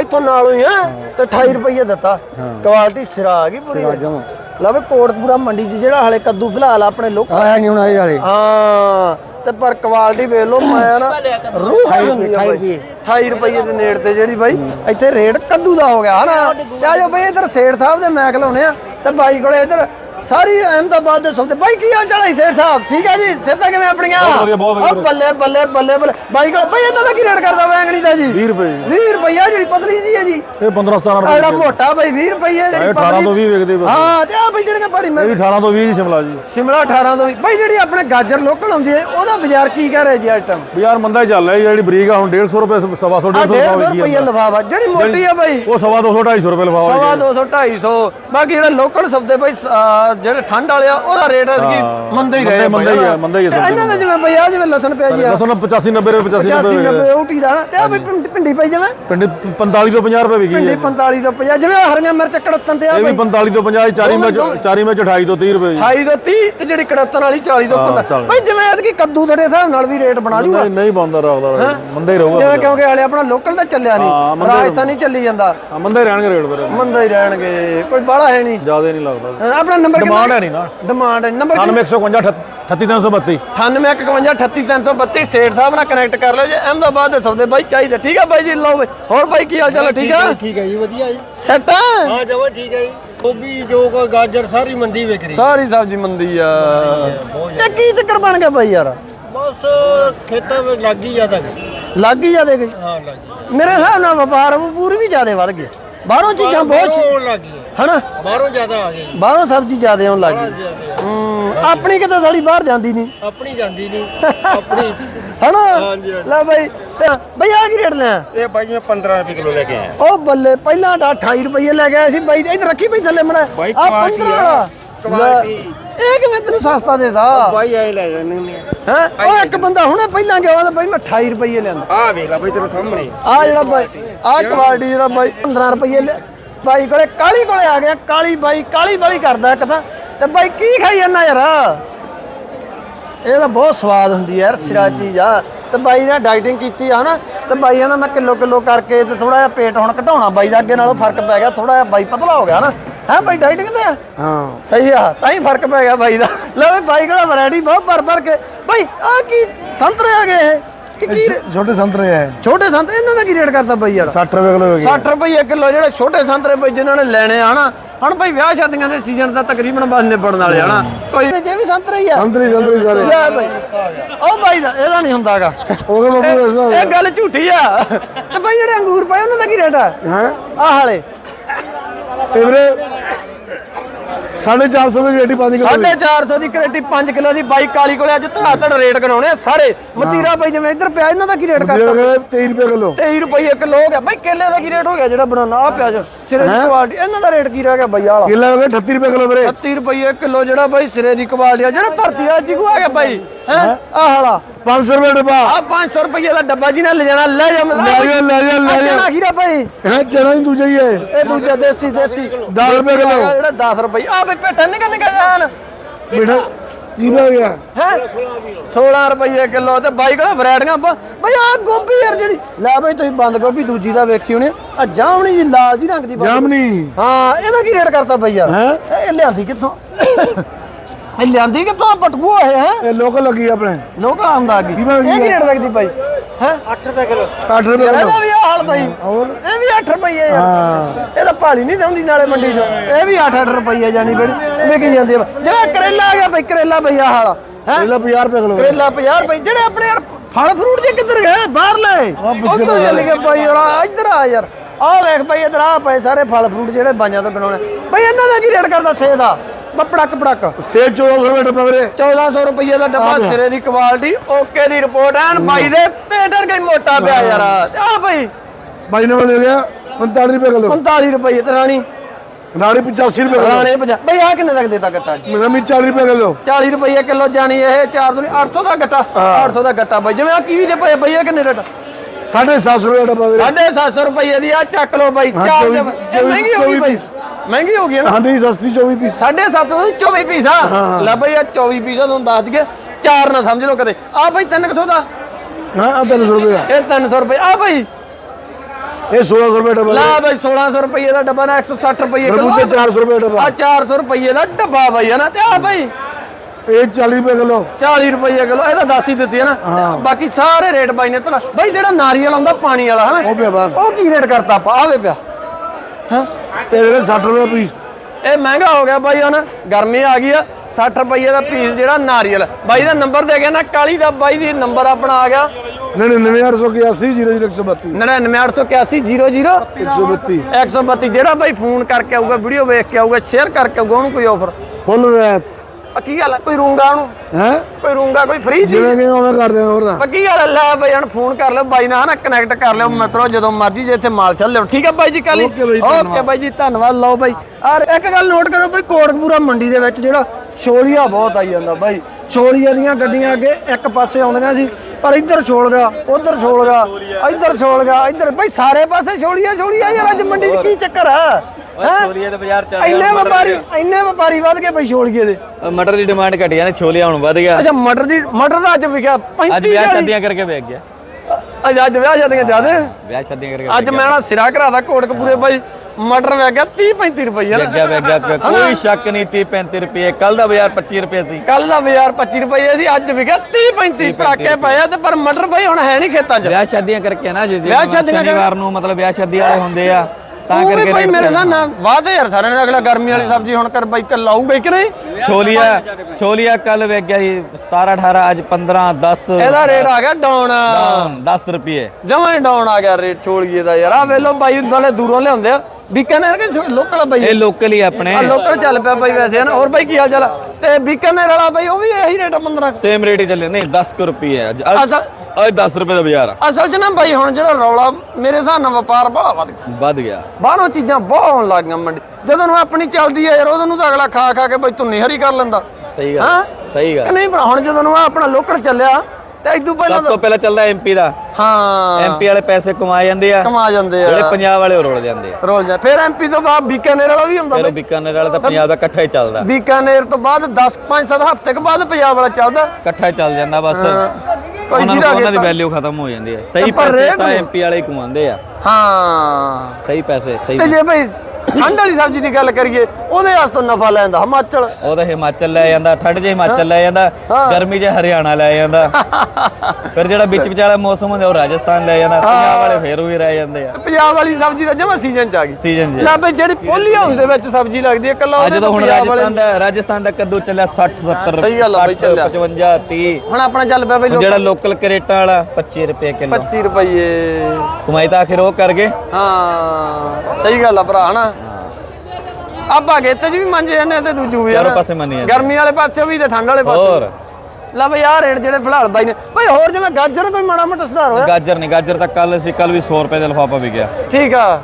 [SPEAKER 1] ਇੱਥੋਂ ਨਾਲੋਂ ਹੀ ਆ। ਤੇ 28 ਰੁਪਏ ਦਿੱਤਾ। ਕੁਆਲਿਟੀ ਸਿਰਾ ਆ ਗਈ ਪੂਰੀ। ਲੈ ਬਈ ਕੋਟਪੂਰਾ ਮੰਡੀ 'ਚ ਜਿਹੜਾ ਹਲੇ ਕੱਦੂ ਫਿਲਹਾਲ ਆਪਣੇ ਲੋਕ
[SPEAKER 2] ਆਇਆ ਨਹੀਂ ਹੁਣ ਆਏ ਵਾਲੇ।
[SPEAKER 1] ਹਾਂ। ਤੇ ਪਰ ਕੁਆਲਿਟੀ ਵੇਖ ਲਓ ਮੈਂ ਨਾ ਰੂਹ ਖਾਈ ਹੁੰਦੀ ਆ ਬਾਈ। 28 ਰੁਪਏ। ਦੇ ਨੇੜ ਤੇ ਜਿਹੜੀ ਬਾਈ ਇੱਥੇ ਰੇਟ ਕੱਦੂ ਦਾ ਹੋ ਗਿਆ ਹਨਾ? ਆ ਜਾਓ ਬਈ ਇਧਰ ਸੇਠ ਸਾਹਿਬ ਦੇ ਮੈਂ ਖਲਾਉਣੇ ਆ ਤੇ ਬਾਈ ਕੋਲੇ ਇਧਰ ਸਾਰੀ ਅਹਿਮਦਾਬਾਦ ਦੇ ਸੌਦੇ ਬਾਈ ਕੀ ਹਾਲ ਚਾਲ ਹੈ ਸੇਠ ਸਾਹਿਬ? ਠੀਕ ਹੈ ਜੀ? ਸਿੱਧਾ ਕਿਵੇਂ ਆਪਣੀਆਂ? ਉਹ ਬੱਲੇ ਬੱਲੇ ਬੱਲੇ ਬੱਲੇ। ਬਾਈ ਕੋਲ ਬਾਈ ਇਹਨਾਂ ਦਾ ਕੀ ਰੇਟ ਕਰਦਾ ਵੈਂਗਣੀ ਦਾ ਜੀ?
[SPEAKER 4] 20 ਰੁਪਏ
[SPEAKER 1] 20 ਰੁਪਈਆ ਜਿਹੜੀ ਪਤਲੀ ਜੀ ਹੈ ਜੀ।
[SPEAKER 4] ਇਹ 15 17
[SPEAKER 1] ਆ
[SPEAKER 4] ਰੁਪਏ
[SPEAKER 1] ਜਿਹੜਾ ਮੋਟਾ ਬਾਈ 20 ਰੁਪਈਆ ਜਿਹੜੀ
[SPEAKER 4] ਇਹ 18 ਤੋਂ 20 ਵਿਕਦੇ ਬਸ।
[SPEAKER 1] ਹਾਂ ਤੇ ਆ ਬਾਈ ਜਿਹੜੀਆਂ ਬੜੀ ਮੈਂ
[SPEAKER 4] ਇਹ 18 ਤੋਂ 20 ਜੀ ਸ਼ਿਮਲਾ ਜੀ।
[SPEAKER 1] ਸ਼ਿਮਲਾ 18 ਤੋਂ ਵੀ ਬਾਈ ਜਿਹੜੀ ਆਪਣੇ ਗਾਜਰ ਲੋਕਲ ਆਉਂਦੀ ਹੈ ਉਹਦਾ ਬਾਜ਼ਾਰ ਕੀ ਕਰ ਰਿਹਾ ਜੀ ਆਈਟਮ
[SPEAKER 4] ਬਾਜ਼ਾਰ ਮੰਦਾ ਹੀ ਚੱਲ ਰਿਹਾ ਜੀ, ਜਿਹੜੀ ਬਰੀਕ ਆ ਹੁਣ 150 ਰੁਪਏ ਸਵਾ ਸੌ
[SPEAKER 1] ਆ
[SPEAKER 4] 150
[SPEAKER 1] 150
[SPEAKER 4] ਰੁਪਏ
[SPEAKER 1] ਰੁਪਏ ਲਫਾਫਾ ਜਿਹੜੀ ਮੋਟੀ ਆ ਬਾਈ।
[SPEAKER 4] ਉਹ ਸਵਾ 200 250 ਰੁਪਏ ਲਵਾਵਾ
[SPEAKER 1] ਸਵਾ 200 250 ਬਾਕੀ ਜਿਹੜਾ ਲੋਕਲ ਸਬਦੇ ਬਾਈ ਜਿਹੜੇ ਠੰਡ ਵਾਲੇ ਆ ਉਹਦਾ ਰੇਟ ਅਸਕੀ ਮੰਦਾ ਹੀ ਰਹੇ
[SPEAKER 4] ਮੰਦਾ ਹੀ ਆ, ਮੰਦਾ ਹੀ ਆ
[SPEAKER 1] ਇਹਨਾਂ ਦਾ ਜਿਵੇਂ ਬਈ ਆ ਜਿਵੇਂ ਲਸਣ ਪਿਆ ਜੀ
[SPEAKER 4] ਨਾ 85 90 ਰੁਪਏ 85
[SPEAKER 1] 85
[SPEAKER 4] 90
[SPEAKER 1] 90 ਉਹ ਦਾ ਨਾ ਤੇ ਆ ਭਿੰਡੀ- ਭਿੰਡੀ ਪਈ ਜਿਵੇਂ।
[SPEAKER 4] ਪਿੰਡ 45 ਤੋਂ 50 ਰੁਪਏ ਵਿਕੀ
[SPEAKER 1] ਭਿੰਡੀ
[SPEAKER 4] ਹੈ।
[SPEAKER 1] 45 ਤੋਂ 50 ਜਿਵੇਂ ਹਰੀਆਂ ਮਿਰਚ ਕੜਤਨ ਤੇ ਆ
[SPEAKER 4] ਇਹ ਵੀ
[SPEAKER 1] ਬਈ।
[SPEAKER 4] 45 ਤੋਂ 50 ਚਾਰੀ ਵਿੱਚ ਚਾਰੀ ਵਿੱਚ 28 ਤੋਂ 30 ਰੁਪਏ ਜੀ।
[SPEAKER 1] 28 ਤੋਂ 30 ਤੇ ਜਿਹੜੀ ਕੜਤਨ ਵਾਲੀ 40 ਤੋਂ
[SPEAKER 4] ਹਾਂ,
[SPEAKER 1] 50
[SPEAKER 4] ਚੱਲ।
[SPEAKER 1] ਬਈ ਜਿਵੇਂ ਐਤਕੀ ਕੱਦੂ ਦੇ ਹਿਸਾਬ ਨਾਲ ਵੀ ਰੇਟ ਬਣਾ ਜੂਗਾ।
[SPEAKER 4] ਨਹੀਂ ਨਹੀਂ ਬੰਦਾ ਰੱਖਦਾ ਮੰਦਾ ਹੀ ਰਹੂਗਾ
[SPEAKER 1] ਜਿਵੇਂ ਕਿਉਂਕਿ ਹਾਲੇ ਆਪਣਾ ਲੋਕਲ ਤਾਂ ਚੱਲਿਆ ਨਹੀਂ। ਰਾਜਸਥਾਨੀ ਚੱਲੀ ਜਾਂਦਾ।
[SPEAKER 4] ਹਾਂ, ਮੰਦਾ ਹੀ ਰਹਿਣਗੇ ਰੇਟ ਫਿਰ।
[SPEAKER 1] ਮੰਦਾ ਹੀ ਰਹਿਣਗੇ। ਕੋਈ ਬਾਹਲਾ ਹੈ ਨਹੀਂ।
[SPEAKER 4] ਜ਼ਿਆਦਾ ਨਹੀਂ ਲੱਗਦਾ।
[SPEAKER 1] ਆਪਣਾ ਨੰਬਰ
[SPEAKER 4] ਡਿਮਾਂਡ ਹੈ ਨਹੀਂ ਨਾ।
[SPEAKER 1] ਡਿਮਾਂਡ ਨੰਬਰ
[SPEAKER 4] 9152 38332
[SPEAKER 1] 9851533332 ਸੇਠ ਸਾਹਿਬ ਨਾਲ ਕਨੈਕਟ ਕਰ ਲਿਓ ਜੇ। ਅਹਿਮਦਾਬਾਦ ਦੇ ਸੌਦੇ ਬਾਈ ਚਾਹੀਦੇ। ਠੀਕ ਆ ਬਾਈ ਜੀ ਲਓ ਬਾਈ ਹੋਰ ਬਾਈ ਕੀ ਹਾਲ ਚਾਲ ਹੈ ਠੀਕ ਆ
[SPEAKER 2] ਠੀਕ ਹੈ ਜੀ ਵਧੀਆ ਜੀ।
[SPEAKER 1] ਸੈਟ ਆ?
[SPEAKER 7] ਹਾਂ ਜਮਾ ਠੀਕ ਹੈ ਜੀ। ਗੋਭੀ ਜੋ ਕੋਈ ਗਾਜਰ ਸਾਰੀ ਮੰਦੀ ਵਿਕ ਰਹੀ।
[SPEAKER 1] ਸਾਰੀ ਸਬਜ਼ੀ ਮੰਦੀ ਆ। ਇਹ ਕੀ ਚੱਕਰ ਬਣ ਗਿਆ ਬਾਈ ਯਾਰ?
[SPEAKER 7] ਬਸ ਖੇਤਾਂ ਵਿੱਚ ਲੱਗ ਹੀ ਜ਼ਿਆਦਾ ਗਈ
[SPEAKER 1] ਲੱਗ ਹੀ ਜਾਦੇ ਗਈ
[SPEAKER 7] ਹਾਂ ਲੱਗ
[SPEAKER 1] ਮੇਰੇ ਹਿਸਾਬ ਨਾਲ ਵਪਾਰ ਪੂਰੀ ਵੀ ਜ਼ਿਆਦੇ ਵੱਧ ਗਿਆ ਬਾਹਰੋਂ ਚੀਜ਼ਾਂ ਬਹੁਤ
[SPEAKER 7] ਲੱਗ ਹੈ।
[SPEAKER 1] ਹਨਾ?
[SPEAKER 7] ਬਾਹਰੋਂ ਜ਼ਿਆਦਾ ਆ ਗਈ
[SPEAKER 1] ਬਾਹਰੋਂ ਸਬਜ਼ੀ ਜ਼ਿਆਦੇ ਆਉਣ ਲੱਗ ਗਈ।
[SPEAKER 7] ਜ਼ਿਆਦਾ
[SPEAKER 1] ਹੂੰ, ਆਪਣੀ ਕਿਤੇ ਸਾਲੀ ਬਾਹਰ ਜਾਂਦੀ ਨਹੀਂ।
[SPEAKER 7] ਆਪਣੀ ਜਾਂਦੀ ਨਹੀਂ। ਆਪਣੀ।
[SPEAKER 1] ਹਨਾ। ਲੈ ਬਾਈ ਬਈ ਆ ਕੀ ਰੇਟ ਲਿਆ?
[SPEAKER 7] ਇਹ ਬਾਈ ਮੈਂ 15 ਰੁਪਏ ਕਿਲੋ ਲੈ ਕੇ ਆਇਆ।
[SPEAKER 1] ਉਹ ਬੱਲੇ ਪਹਿਲਾਂ ਤਾਂ 28 ਰੁਪਏ ਲੈ ਕੇ ਆਏ ਸੀ। ਬਾਈ ਇੱਥੇ ਰੱਖੀ ਪਈ ਥੱਲੇ ਮੜਾ। ਆ
[SPEAKER 7] ਕੁਆਲਿਟੀ
[SPEAKER 1] 15
[SPEAKER 7] ਆ।
[SPEAKER 1] ਵਾਲਾ
[SPEAKER 7] ਕੁਆਲਿਟੀ।
[SPEAKER 1] ਲੈ, ਇਹ ਕਿਵੇਂ ਤੈਨੂੰ ਸਸਤਾ ਦੇਦਾ?
[SPEAKER 7] ਬਾਈ ਆਏ ਲੈ ਜਾਂਦੇ ਨੇ
[SPEAKER 1] ਹੈ? ਉਹ ਇੱਕ ਬੰਦਾ ਹੁਣੇ ਪਹਿਲਾਂ ਗਿਆ ਉਹਦਾ ਬਾਈ ਮੈਂ 28 ਰੁਪਏ ਲਿਆਂਦਾ।
[SPEAKER 7] ਆ ਵੇਖ ਲੈ ਬਾਈ ਤੇਰੇ ਸਾਹਮਣੇ।
[SPEAKER 1] ਆ ਜਿਹੜਾ ਬਾਈ ਆ ਕੁਆਲਿਟੀ ਜਿਹੜਾ ਬਾਈ 15 ਰੁਪਏ ਲਿਆ। ਬਾਈ ਕੋਲੇ ਕਾਲੀ ਕੋਲੇ ਆ ਗਿਆ ਕਾਲੀ ਬਾਈ ਕਾਲੀ ਵਾਲੀ ਕਰਦਾ ਇੱਕ ਤਾਂ। ਤੇ ਬਾਈ ਕੀ ਖਾਈ ਜਾਂਦਾ ਯਾਰ? ਇਹ ਤਾਂ ਬਹੁਤ ਸਵਾਦ ਹੁੰਦੀ ਯਾਰ ਸਿਰਾ ਚੀਜ਼ ਆ। ਤੇ ਬਾਈ ਨੇ ਡਾਈਟਿੰਗ ਕੀਤੀ ਆ ਹਨਾ। ਤੇ ਬਾਈ ਕਹਿੰਦਾ ਮੈਂ ਕਿਲੋ ਕਿਲੋ ਕਰਕੇ ਤੇ ਥੋੜਾ ਜਿਹਾ ਪੇਟ ਹੁਣ ਘਟਾਉਣਾ। ਬਾਈ ਦਾ ਅੱਗੇ ਨਾਲੋਂ ਫ਼ਰਕ ਪੈ ਗਿਆ ਥੋੜਾ ਜਿਹਾ ਬਾਈ ਪਤਲਾ ਹੋ ਗਿਆ ਨਾ ਹੈ ਬਾਈ ਡਾਈਟਿੰਗ ਤੇ ਆ?
[SPEAKER 2] ਹਾਂ।
[SPEAKER 1] ਸਹੀ ਆ ਤਾਂ ਹੀ ਫ਼ਰਕ ਪੈ ਗਿਆ ਬਾਈ ਦਾ। ਲੈ ਬਈ ਬਾਈ ਕੋਲ ਵੈਰਾਈਟੀ ਬਹੁਤ ਭਰ ਭਰ ਕੇ। ਬਾਈ ਆ ਕੀ ਸੰਤਰੇ ਆ ਗਏ ਇਹ? ਕੀ
[SPEAKER 2] ਛੋਟੇ ਸੰਤਰੇ ਹੈ
[SPEAKER 1] ਛੋਟੇ ਸੰਤਰੇ ਇਹਨਾਂ ਦਾ ਕੀ ਰੇਟ ਕਰਦਾ ਬਾਈ ਯਾਰ?
[SPEAKER 2] 60 ਰੁਪਏ ਕਿਲੋ ਹੋ
[SPEAKER 1] 60 ਰੁਪਏ ਕਿਲੋ ਜਿਹੜੇ ਛੋਟੇ ਸੰਤਰੇ ਬਈ ਜਿਨ੍ਹਾਂ ਨੇ ਲੈਣੇ ਆ ਨਾ ਹੁਣ ਬਈ ਵਿਆਹ ਸ਼ਾਦੀਆਂ ਦੇ ਸੀਜ਼ਨ ਦਾ ਤਕਰੀਬਨ ਬਸ ਨਿਬੜਨ ਵਾਲੇ ਆ ਨਾ ਕੋਈ ਜੇ ਵੀ ਸੰਤਰੇ ਹੀ ਆ।
[SPEAKER 2] ਸੰਤਰੀ ਸੰਤਰੀ ਸਾਰੇ।
[SPEAKER 1] ਲੈ ਬਈ। ਉਹ ਬਾਈ ਦਾ ਇਹਦਾ ਨਹੀਂ ਹੁੰਦਾਗਾ।
[SPEAKER 2] ਉਹਦੇ ਬਾਬੂ
[SPEAKER 1] ਇਹ ਗੱਲ ਝੂਠੀ ਆ। ਤੇ ਬਾਈ ਜਿਹੜੇ ਅੰਗੂਰ ਪਏ ਉਹਨਾਂ ਦਾ ਕੀ ਰੇਟ ਆ?
[SPEAKER 2] ਹੈ?
[SPEAKER 1] ਆਹ ਵਾਲੇ।
[SPEAKER 2] ਇਹ ਵੀਰੇ 450 ਦੀ ਰੇਟੀ ਪਾਣੀ ਕਿਲੋ
[SPEAKER 1] 450 ਦੀ। ਕਰੇਟੀ 5 ਕਿਲੋ ਦੀ। ਬਾਈ ਕਾਲੀ ਕੋਲੇ ਅੱਜ ਧੜਾ ਧੜ ਰੇਟ ਕਰਾਉਣੇ ਆ ਸਾਰੇ। ਮਤੀਰਾ ਬਾਈ ਜਿਵੇਂ ਇੱਧਰ ਪਿਆ ਇਹਨਾਂ ਦਾ ਕੀ ਰੇਟ
[SPEAKER 2] 23 ਰੁਪਏ ਕਿਲੋ।
[SPEAKER 1] 23 ਰੁਪਏ ਕਿਲੋ ਹੋ ਗਿਆ। ਬਾਈ ਕੇਲੇ ਦਾ ਕੀ ਰੇਟ ਹੋ ਗਿਆ ਜਿਹੜਾ ਬਣਾਉਣਾ? ਆ ਪਿਆਜ਼ ਸਿਰੇ ਦੀ ਕੁਆਲਿਟੀ ਇਹਨਾਂ ਦਾ ਰੇਟ ਕੀ ਰਹਿ ਗਿਆ ਬਾਈ ਆਲਾ?
[SPEAKER 2] ਕਿੱਲਾ ਹੋ ਗਿਆ 38 ਰੁਪਏ ਕਿਲੋ ਵੀਰੇ।
[SPEAKER 1] 30 ਰੁਪਏ ਕਿਲੋ ਜਿਹੜਾ ਬਾਈ ਸਿਰੇ ਦੀ ਕੁਆਲਿਟੀ ਆ। ਜਿਹੜਾ ਧਰਤੀ ਆ ਜਿਗੂ ਆ ਗਿਆ ਬਾਈ। ਹੈ? ਆਹ ਵਾਲਾ
[SPEAKER 2] 500 ਰੁਪਏ ਡੱਬਾ।
[SPEAKER 1] ਆ 500 ਰੁਪਏ ਦਾ ਡੱਬਾ ਜੀ ਨਾਲ ਲੈ ਜਾਣਾ ਲੈ ਜਾ
[SPEAKER 2] ਲੈ ਜਾ ਲੈ ਜਾ ਲੈ ਜਾ
[SPEAKER 1] ਨਾ ਖੀਰਾ ਬਾਈ
[SPEAKER 2] ਇਹ ਚਨਾ ਹੀ ਦੂਜਾ ਹੀ ਹੈ।
[SPEAKER 1] ਇਹ ਦੂਜਾ ਦੇਸੀ ਦੇਸੀ।
[SPEAKER 2] 10 ਰੁਪਏ ਕਿਲੋ।
[SPEAKER 1] ਜਿਹੜਾ 10 ਰੁਪਏ। ਆ ਬਈ ਪੇਟਾ ਨਿਕਲ ਨਿਕਲ ਜਾਣ।
[SPEAKER 2] ਬੇਟਾ ਕੀ ਹੋ ਗਿਆ?
[SPEAKER 1] ਹੈ? 16 ਰੁਪਏ ਕਿਲੋ ਤੇ ਬਾਈ ਕੋਲ ਵੈਰਾਈਟੀਆਂ ਬਈ ਆ ਗੋਭੀ ਯਾਰ ਜਿਹੜੀ। ਲੈ ਬਈ ਤੁਸੀਂ ਬੰਦ ਗੋਭੀ ਦੂਜੀ ਦਾ ਵੇਖੀ ਹੋਣੀ। ਆ ਜਾਮਣੀ ਜੀ ਲਾਲ ਜੀ ਰੰਗ ਦੀ
[SPEAKER 2] ਜਾਮਨੀ
[SPEAKER 1] ਹਾਂ ਇਹਦਾ ਕੀ ਰੇਟ ਕਰਤਾ ਬਈ ਯਾਰ? ਇਹ ਲਿਆਂਦੀ ਕਿੱਥੋਂ? ਇਹ ਲਿਆਂਦੀ ਕਿੱਥੋਂ ਆ? ਪਟਕੂ ਇਹ ਹੈ?
[SPEAKER 2] ਇਹ ਲੋਕਲ ਲੱਗੀ ਆਪਣੇ।
[SPEAKER 1] ਲੋਕ ਆਉਂਦਾ ਅੱਗੇ
[SPEAKER 2] ਕੀ?
[SPEAKER 1] ਇਹ ਕੀ
[SPEAKER 2] ਆ?
[SPEAKER 1] ਰੇਟ ਵਿਕਦੀ ਬਾਈ ਹੈ?
[SPEAKER 2] 8 ਰੁਪਏ ਕਿਲੋ। 8 ਰੁਪਏ
[SPEAKER 1] ਇਹਦਾ
[SPEAKER 2] ਕਿਲੋ।
[SPEAKER 1] ਵੀ ਆ ਹਾਲ ਬਾਈ।
[SPEAKER 2] ਹੋਰ?
[SPEAKER 1] ਇਹ ਵੀ 8 ਰੁਪਏ ਯਾਰ।
[SPEAKER 2] ਹਾਂ।
[SPEAKER 1] ਇਹ ਤਾਂ ਭਾਲੀ ਨਹੀਂ ਦਿੰਦੀ ਨਾਲੇ ਮੰਡੀ 'ਚ। ਇਹ ਵੀ 8-8 ਰੁਪਏ ਜਾਨੀ ਬੜੀ ਵਿਕੀ ਜਾਂਦੀ ਆ? ਜਿਹੜਾ ਕਰੇਲਾ ਆ ਗਿਆ ਬਈ ਕਰੇਲਾ ਬਈ ਆ ਹਾਲ ਹੈ?
[SPEAKER 2] ਇਹਦਾ 50 ਰੁਪਏ ਕਿਲੋ
[SPEAKER 1] ਕਰੇਲਾ 50 ਰੁਪਏ। ਜਿਹੜੇ ਆਪਣੇ ਯਾਰ ਫਲ ਫਰੂਟ ਜੇ ਕਿੱਧਰ ਗਏ? ਬਾਹਰ ਲੈ ਉੱਧਰ ਚੱਲ ਗਏ ਬਾਈ ਯਾਰ ਆਹ ਇੱਧਰ ਆ ਯਾਰ। ਆਹ ਵੇਖ ਬਈ ਇੱਧਰ ਆ ਪਏ ਸਾਰੇ ਫਲ ਫਰੂਟ ਜਿਹੜੇ ਬਾਈਆਂ ਤੋਂ ਬਣਾਉਣੇ। ਬਈ ਇਹਨਾਂ ਦਾ ਕੀ ਰੇਟ ਕਰਦਾ ਸੇ ਦਾ? ਬੱਪੜਕ ਪੜਕ
[SPEAKER 2] ਸੇਬ 1400 ਰੁਪਏ ਡੱਬਾ ਵੀਰੇ
[SPEAKER 1] 1400 ਰੁਪਏ ਦਾ ਡੱਬਾ ਸਿਰੇ ਦੀ ਕੁਆਲਿਟੀ ਓਕੇ ਦੀ ਰਿਪੋਰਟ ਐਨ। ਬਾਈ ਦੇ ਪੇਟਰ ਗਈ ਮੋਟਾ ਪਿਆ ਯਾਰ। ਆ ਬਈ।
[SPEAKER 2] ਬਾਈ ਨੇ ਲੈ ਗਿਆ 45 ਰੁਪਏ ਕਿਲੋ।
[SPEAKER 1] 45 ਰੁਪਏ ਤੇ ਰਾਣੀ।
[SPEAKER 2] ਰਾਣੀ 85 ਰੁਪਏ ਕਿਲੋ।
[SPEAKER 1] ਰਾਣੇ 50 ਬਈ ਆ ਕਿੰਨੇ ਤੱਕ ਦੇਤਾ ਗੱਟਾ ਜੀ?
[SPEAKER 2] ਮੇਰਾ 40 ਰੁਪਏ ਕਿਲੋ।
[SPEAKER 1] 40 ਰੁਪਏ ਕਿਲੋ ਜਾਣੀ ਇਹ 4 ਦੁਨੀ 800 ਦਾ ਗੱਟਾ। 800 ਦਾ ਗੱਟਾ ਬਈ। ਜਿਵੇਂ ਆ ਕੀਵੀ ਦੇ ਪਏ ਬਈ ਇਹ ਕਿੰਨੇ ਰੇਟ?
[SPEAKER 2] 750 ਰੁਪਏ ਡੱਬਾ ਵੀਰੇ।
[SPEAKER 1] 750 ਰੁਪਏ ਦੀ ਆ ਚੱਕ ਲਓ ਬਾਈ ਚਾਰ ਮਹਿੰਗੀ ਹੋ ਗਈ ਬਾਈ। ਮਹਿੰਗੀ ਹੋ ਗਈ ਨਾ?
[SPEAKER 2] ਹਾਂ ਨਹੀਂ ਸਸਤੀ 24 ਪੀਸ।
[SPEAKER 1] 750 ਤੋਂ 24 ਪੀਸ ਆ। ਲੈ ਬਾਈ ਆ 24 ਪੀਸ ਆ ਤੁਹਾਨੂੰ ਦੱਸ ਦਈਏ। ਚਾਰ ਨਾ ਸਮਝ ਲਓ ਕਦੇ। ਆ ਬਾਈ 300 ਦਾ।
[SPEAKER 2] ਹਾਂ ਆਹ 300 ਰੁਪਏ।
[SPEAKER 1] ਇਹ 300 ਰੁਪਏ। ਆ ਬਾਈ।
[SPEAKER 2] ਇਹ 1600 ਰੁਪਏ ਡੱਬਾ
[SPEAKER 1] ਲਾ ਬਾਈ 1600 ਰੁਪਏ ਦਾ ਡੱਬਾ ਨਾ 160 ਰੁਪਏ ਕਿਲੋ
[SPEAKER 2] ਖਰਬੂਜੇ 400 ਰੁਪਏ ਡੱਬਾ।
[SPEAKER 1] ਆ 400 ਰੁਪਏ ਦਾ ਡੱਬਾ ਬਾਈ ਹੈ ਨਾ? ਤੇ ਆ ਬਾਈ।
[SPEAKER 2] ਇਹ 40 ਰੁਪਏ ਕਿਲੋ।
[SPEAKER 1] 40 ਰੁਪਏ ਕਿਲੋ ਇਹ ਤਾਂ ਦੱਸ ਹੀ ਦਿੱਤੀ ਹੈ ਨਾ। ਬਾਕੀ ਸਾਰੇ ਰੇਟ ਬਾਈ ਨੇ ਤਲਾ ਬਾਈ ਜਿਹੜਾ ਨਾਰੀਅਲ ਆਉਂਦਾ ਪਾਣੀ ਵਾਲਾ ਹਨਾ?
[SPEAKER 2] ਉਹ ਪਿਆ ਬਾਹਰ।
[SPEAKER 1] ਉਹ ਕੀ ਰੇਟ ਕਰਤਾ ਆਪਾਂ? ਆਵੇ ਪਿਆ। ਹਾਂ?
[SPEAKER 2] ਤੇਰੇ ਦੇ 60 ਰੁਪਏ ਪੀਸ
[SPEAKER 1] ਇਹ ਮਹਿੰਗਾ ਹੋ ਗਿਆ ਬਾਈ ਹੁਣ ਗਰਮੀ ਆ ਗਈ ਆ 60 ਰੁਪਏ ਦਾ ਪੀਸ ਜਿਹੜਾ ਨਾਰੀਅਲ। ਬਾਈ ਦਾ ਨੰਬਰ ਦੇ ਗਿਆ ਨਾ ਕਾਲੀ ਦਾ ਬਾਈ ਦੀ ਨੰਬਰ ਆਪਣਾ ਆ ਗਿਆ।
[SPEAKER 2] 99881 00132
[SPEAKER 1] 99881
[SPEAKER 2] 132
[SPEAKER 1] 132 ਜਿਹੜਾ ਬਾਈ ਫੋਨ ਕਰਕੇ ਆਊਗਾ ਵੀਡੀਓ ਵੇਖ ਕੇ ਆਊਗਾ ਸ਼ੇਅਰ ਕਰਕੇ ਆਊਗਾ ਉਹਨੂੰ ਕੋਈ ਆਫਰ
[SPEAKER 2] ਫੁੱਲ ਰੈਤ
[SPEAKER 1] ਪੱਕੀ ਗੱਲ ਆ, ਕੋਈ ਰੂੰਗਾ ਉਹਨੂੰ?
[SPEAKER 2] ਹੈ?
[SPEAKER 1] ਕੋਈ ਰੂੰਗਾ ਕੋਈ ਫ੍ਰੀ
[SPEAKER 2] ਜਿਵੇਂ ਕਿ ਉਵੇਂ ਕਰਦੇ ਆ ਹੋਰ ਦਾ।
[SPEAKER 1] ਪੱਕੀ ਗੱਲ ਆ, ਲੈ ਬਾਈ ਹਣ ਫੋਨ ਕਰ ਲਿਓ। ਬਾਈ ਨਾਲ ਹਨਾ ਕਨੈਕਟ ਕਰ ਲਿਓ। ਮਿੱਤਰੋ ਜਦੋਂ ਮਰਜ਼ੀ ਜੇ ਇੱਥੇ ਮਾਲ ਚੱਲ ਲਿਓ। ਠੀਕ ਆ ਬਾਈ ਜੀ ਕਾਲੀ?
[SPEAKER 2] Okay ਬਾਈ,
[SPEAKER 1] ਓਕੇ ਬਾਈ ਜੀ ਧੰਨਵਾਦ। ਲਓ ਬਾਈ। ਔਰ ਇੱਕ ਗੱਲ ਨੋਟ ਕਰੋ ਬਾਈ ਕੋਟਕਪੂਰਾ ਮੰਡੀ ਦੇ ਵਿੱਚ ਜਿਹੜਾ ਛੋਲੀਆ ਬਹੁਤ ਆਈ ਜਾਂਦਾ ਬਾਈ। ਛੋਲੀਆ ਦੀਆਂ ਗੱਡੀਆਂ ਅੱਗੇ ਇੱਕ ਪਾਸੇ ਆਉਂਦੀਆਂ ਸੀ ਪਰ ਇੱਧਰ ਛੋਲ ਗਿਆ ਉਧਰ ਛੋਲ ਗਿਆ ਇੱਧਰ ਛੋਲ ਗਿਆ ਇੱਧਰ। ਬਾਈ ਸਾਰੇ ਪਾਸੇ ਛੋਲੀਆ ਛੋਲੀਆ ਯਾਰ ਅੱਜ ਮੰਡੀ 'ਚ ਕੀ ਚੱਕਰ ਆ? ਹੈਂ?
[SPEAKER 3] ਛੋਲੀਏ ਦੇ ਬਾਜ਼ਾਰ ਚੱਲ
[SPEAKER 1] ਇੰਨੇ ਵਪਾਰੀ ਇੰਨੇ ਵਪਾਰੀ ਵੱਧ ਗਏ ਬਈ ਛੋਲੀਏ ਦੇ।
[SPEAKER 3] ਮਟਰ ਦੀ ਡਿਮਾਂਡ ਘਟੀ ਜਾਂਦੀ ਛੋਲੇ ਹੁਣ ਵਧ ਗਿਆ।
[SPEAKER 1] ਅੱਛਾ ਮਟਰ ਦੀ ਮਟਰ ਦਾ ਅੱਜ ਵਿਕਿਆ 35
[SPEAKER 3] ਅੱਜ ਵਿਆਹ ਸ਼ਾਦੀਆਂ ਕਰਕੇ ਵੇਚ ਗਿਆ।
[SPEAKER 1] ਅੱਜ ਅੱਜ ਵਿਆਹ ਸ਼ਾਦੀਆਂ ਜ਼ਿਆਦੇ।
[SPEAKER 3] ਵਿਆਹ ਸ਼ਾਦੀਆਂ ਕਰਕੇ
[SPEAKER 1] ਅੱਜ ਮੈਂ ਨਾ ਸਿਰਾ ਘਰਾਦਾ ਕੋਟਕਪੂਰੇ ਬਾਈ ਮਟਰ ਵੇ ਗਿਆ 30 35 ਰੁਪਏ
[SPEAKER 3] ਵੇਚ ਗਿਆ ਵੇਚ ਗਿਆ ਕੋਈ ਸ਼ੱਕ ਨਹੀਂ 30 35 ਰੁਪਏ। ਕੱਲ ਦਾ ਬਾਜ਼ਾਰ 25 ਰੁਪਏ ਸੀ।
[SPEAKER 1] ਕੱਲ ਦਾ ਬਾਜ਼ਾਰ 25 ਰੁਪਏ ਸੀ ਅੱਜ ਵਿਕਿਆ 30 35 ਪੜਾਕੇ ਪਏ ਆ ਤੇ ਪਰ ਮਟਰ ਬਾਈ ਹੁਣ ਹੈ ਨਹੀਂ ਖੇਤਾਂ 'ਚ।
[SPEAKER 3] ਵਿਆਹ ਸ਼ਾਦੀਆਂ ਕਰਕੇ ਨਾ ਜੇ ਜੇ
[SPEAKER 1] ਵਿਆਹ ਸ਼ਾਦੀਆਂ
[SPEAKER 3] ਸ਼ਨੀਵਾਰ ਨੂੰ ਮਤਲਬ ਵਿਆਹ ਸ਼ਾਦੀ ਵਾਲੇ ਹੁੰਦੇ ਆ ਤਾਂ ਕਰਕੇ ਰੇਟ
[SPEAKER 1] ਮੇਰੇ ਨਾਲ ਨਾ ਵਾਦੇ ਯਾਰ ਸਾਰਿਆਂ ਨੇ ਅਗਲਾ ਗਰਮੀ ਵਾਲੀ ਸਬਜ਼ੀ ਹੁਣ ਕਰ ਬਾਈ ਕੱਲ ਆਊਗਾ ਕਿ ਨਹੀਂ?
[SPEAKER 3] ਛੋਲੀਆ ਛੋਲੀਆ ਕੱਲ ਵੇਚ ਗਿਆ ਸੀ 17 18 ਅੱਜ 15 10
[SPEAKER 1] ਇਹਦਾ ਰੇਟ ਆ ਗਿਆ ਡਾਊਨ
[SPEAKER 3] 10 ਰੁਪਏ।
[SPEAKER 1] ਜਮਾਂ ਡਾਊਨ ਆ ਗਿਆ ਰੇਟ ਛੋਲੀਏ ਦਾ ਯਾਰ। ਆ ਵੇਲੋ ਬਾਈ ਬੜੇ ਦੂਰੋਂ ਲਿਆਉਂਦੇ ਆ। ਬੀਕਾਨੇਰ ਕਿ ਲੋਕਲ ਬਾਈ।
[SPEAKER 3] ਇਹ ਲੋਕਲ ਹੀ ਆਪਣੇ।
[SPEAKER 1] ਆ ਲੋਕਲ ਚੱਲ ਪਿਆ ਬਾਈ ਵੈਸੇ ਹਨ। ਹੋਰ ਬਾਈ ਕੀ ਹਾਲ ਚਾਲ? ਤੇ ਬੀਕਾਨੇਰ ਵਾਲਾ ਬਾਈ ਉਹ ਵੀ ਇਹੀ ਰੇਟ 15
[SPEAKER 3] ਸੇਮ ਰੇਟ ਹੀ ਚੱਲੇ। ਨਹੀਂ 10 ਰੁਪਏ ਅੱਜ
[SPEAKER 1] ਅਸਲ
[SPEAKER 3] ਅੱਜ 10 ਰੁਪਏ ਦਾ ਬਾਜ਼ਾਰ ਆ।
[SPEAKER 1] ਅਸਲ 'ਚ ਨਾ ਬਾਈ ਹੁਣ ਜਿਹੜਾ ਰੌਲਾ ਮੇਰੇ ਹਿਸਾਬ ਨਾਲ ਵਪਾਰ ਬੜਾ ਵੱਧ ਗਿਆ।
[SPEAKER 3] ਵੱਧ ਗਿਆ।
[SPEAKER 1] ਬਾਹਰੋਂ ਚੀਜ਼ਾਂ ਬਹੁਤ ਆਉਣ ਲੱਗ ਗਈਆਂ ਮੰਡੀ। ਜਦੋਂ ਨੂੰ ਆਪਣੀ ਚੱਲਦੀ ਆ ਯਾਰ ਉਹਦੋਂ ਨੂੰ ਤਾਂ ਅਗਲਾ ਖਾ ਖਾ ਕੇ ਬਈ ਤੁੰਨੀ ਹਰੀ ਕਰ ਲੈਂਦਾ।
[SPEAKER 3] ਸਹੀ
[SPEAKER 1] ਹਾਂ?
[SPEAKER 3] ਗੱਲ। ਸਹੀ
[SPEAKER 1] ਕਿ
[SPEAKER 3] ਗੱਲ
[SPEAKER 1] ਨਹੀਂ ਭਰਾ ਹੁਣ ਜਦੋਂ ਨੂੰ ਆਹ ਆਪਣਾ ਲੋਕਲ ਚੱਲਿਆ ਤੇ ਇਦੋਂ ਪਹਿਲਾਂ
[SPEAKER 3] ਸਭ ਤੋਂ ਪਹਿਲਾਂ ਚੱਲਦਾ ਐਮਪੀ ਦਾ।
[SPEAKER 1] ਹਾਂ।
[SPEAKER 3] ਐਮਪੀ ਵਾਲੇ ਪੈਸੇ ਕਮਾਏ ਜਾਂਦੇ ਆ।
[SPEAKER 1] ਕਮਾ ਜਾਂਦੇ
[SPEAKER 3] ਜਿਹੜੇ
[SPEAKER 1] ਆ
[SPEAKER 3] ਪੰਜਾਬ ਵਾਲੇ ਰੋਲ ਜਾਂਦੇ ਆ।
[SPEAKER 1] ਰੋਲ ਜਾ ਫਿਰ ਐਮਪੀ ਤੋਂ ਬਾਅਦ ਬੀਕਾਨੇਰ ਵਾਲਾ ਵੀ ਹੁੰਦਾ
[SPEAKER 3] ਫਿਰ ਬੀਕਾਨੇਰ ਵਾਲਾ ਤਾਂ ਪੰਜਾਬ ਦਾ ਇਕੱਠਾ ਹੀ ਚੱਲਦਾ।
[SPEAKER 1] ਬੀਕਾਨੇਰ ਤੋਂ ਬਾਅਦ 10 5 7 ਹਫ਼ਤੇ ਕੇ ਬਾਅਦ ਪੰਜਾਬ ਵਾਲਾ ਚੱਲਦਾ।
[SPEAKER 3] ਇਕੱਠਾ ਹੀ ਚੱਲ ਜਾਂਦਾ ਬਸ। ਉਹਨਾਂ ਨੂੰ
[SPEAKER 1] ਜਿਹਦਾ
[SPEAKER 3] ਉਹਨਾਂ ਦੀ ਵੈਲਿਊ ਖਤਮ ਹੋ ਜਾਂਦੀ ਹੈ ਸਹੀ ਪੈਸੇ ਤਾਂ ਐਮਪੀ ਵਾਲੇ ਹੀ ਕਮਾਉਂਦੇ ਆ।
[SPEAKER 1] ਹਾਂ।
[SPEAKER 3] ਸਹੀ ਪੈਸੇ ਸਹੀ
[SPEAKER 1] ਤੇ ਜੇ ਬਈ ਠੰਡ ਵਾਲੀ ਸਬਜ਼ੀ ਦੀ ਗੱਲ ਕਰੀਏ ਉਹਦੇ ਵਾਸਤੇ ਨਫਾ ਲੈਂਦਾ ਹਿਮਾਚਲ।
[SPEAKER 3] ਉਹ ਤਾਂ ਹਿਮਾਚਲ ਲੈ ਜਾਂਦਾ ਠੰਡ 'ਚ ਹਿਮਾਚਲ ਲੈ ਜਾਂਦਾ ਗਰਮੀ 'ਚ ਹਰਿਆਣਾ ਲੈ ਜਾਂਦਾ। ਫਿਰ ਜਿਹੜਾ ਵਿੱਚ ਵਿਚਾਲਾ ਮੌਸਮ ਹੁੰਦਾ ਉਹ ਰਾਜਸਥਾਨ ਲੈ ਜਾਂਦਾ ਪੰਜਾਬ ਵਾਲੇ ਫੇਰ ਵੀ ਰਹਿ ਜਾਂਦੇ ਆ।
[SPEAKER 1] ਪੰਜਾਬ ਵਾਲੀ ਸਬਜ਼ੀ ਤਾਂ ਜਮਾ ਸੀਜ਼ਨ ਚ ਆ ਗਈ।
[SPEAKER 3] ਸੀਜ਼ਨ 'ਚ
[SPEAKER 1] ਲੈ ਬਈ ਜਿਹੜੀ ਪੋਲੀ ਹਾਊਸ ਦੇ ਵਿੱਚ ਸਬਜ਼ੀ ਲੱਗਦੀ ਹੈ ਕੱਲਾ ਉਹਦੇ
[SPEAKER 3] ਤਾਂ ਹੁਣ ਰਾਜਸਥਾਨ ਦਾ ਰਾਜਸਥਾਨ ਦਾ ਕੱਦੂ ਚੱਲਿਆ 60 70
[SPEAKER 1] ਸਹੀ ਗੱਲ ਆ ਬਈ,
[SPEAKER 3] 60,
[SPEAKER 1] ਚੱਲਿਆ।
[SPEAKER 3] 55 30
[SPEAKER 1] ਹੁਣ ਆਪਣਾ ਚੱਲ ਪਿਆ ਬਈ
[SPEAKER 3] ਜਿਹੜਾ ਲੋਕਲ ਕਰੇਟਾਂ ਵਾਲਾ 25 ਰੁਪਏ ਕਿਲੋ।
[SPEAKER 1] 25 ਰੁਪਏ
[SPEAKER 3] ਕਮਾਈ ਤਾਂ ਆਖਿਰ ਉਹ ਕਰ ਗਏ।
[SPEAKER 1] ਹਾਂ ਸਹੀ ਗੱਲ ਆ ਭਰਾ ਹਨਾ? ਆਪਾਂ ਗੇਤੇ ਚ ਵੀ ਮੰਜੇ ਜਾਂਦੇ ਆ ਤੇ ਦੂਜੂ ਵੀ
[SPEAKER 3] ਚਾਰੋਂ। ਪਾਸੇ ਮੰਨੀ ਜਾਂਦੇ।
[SPEAKER 1] ਗਰਮੀ ਵਾਲੇ ਪਾਸੇ ਵੀ ਤੇ ਠੰਡ ਵਾਲੇ ਪਾਸੇ।
[SPEAKER 3] ਹੋਰ?
[SPEAKER 1] ਲੈ ਬਈ ਰੇਟ ਜਿਹੜੇ ਫਿਲਹਾਲ ਬਾਈ ਨੇ। ਬਈ ਹੋਰ ਜਿਵੇਂ ਗਾਜਰ ਕੋਈ ਮਾੜਾ ਮੋਟਾ ਸੁਧਾਰ ਹੋਇਆ।
[SPEAKER 3] ਗਾਜਰ ਨਹੀਂ ਗਾਜਰ ਤਾਂ ਕੱਲ ਸੀ ਕੱਲ ਵੀ 100 ਰੁਪਏ ਦਾ ਲਫਾਫਾ ਵੀ ਗਿਆ।
[SPEAKER 1] ਠੀਕ ਆ।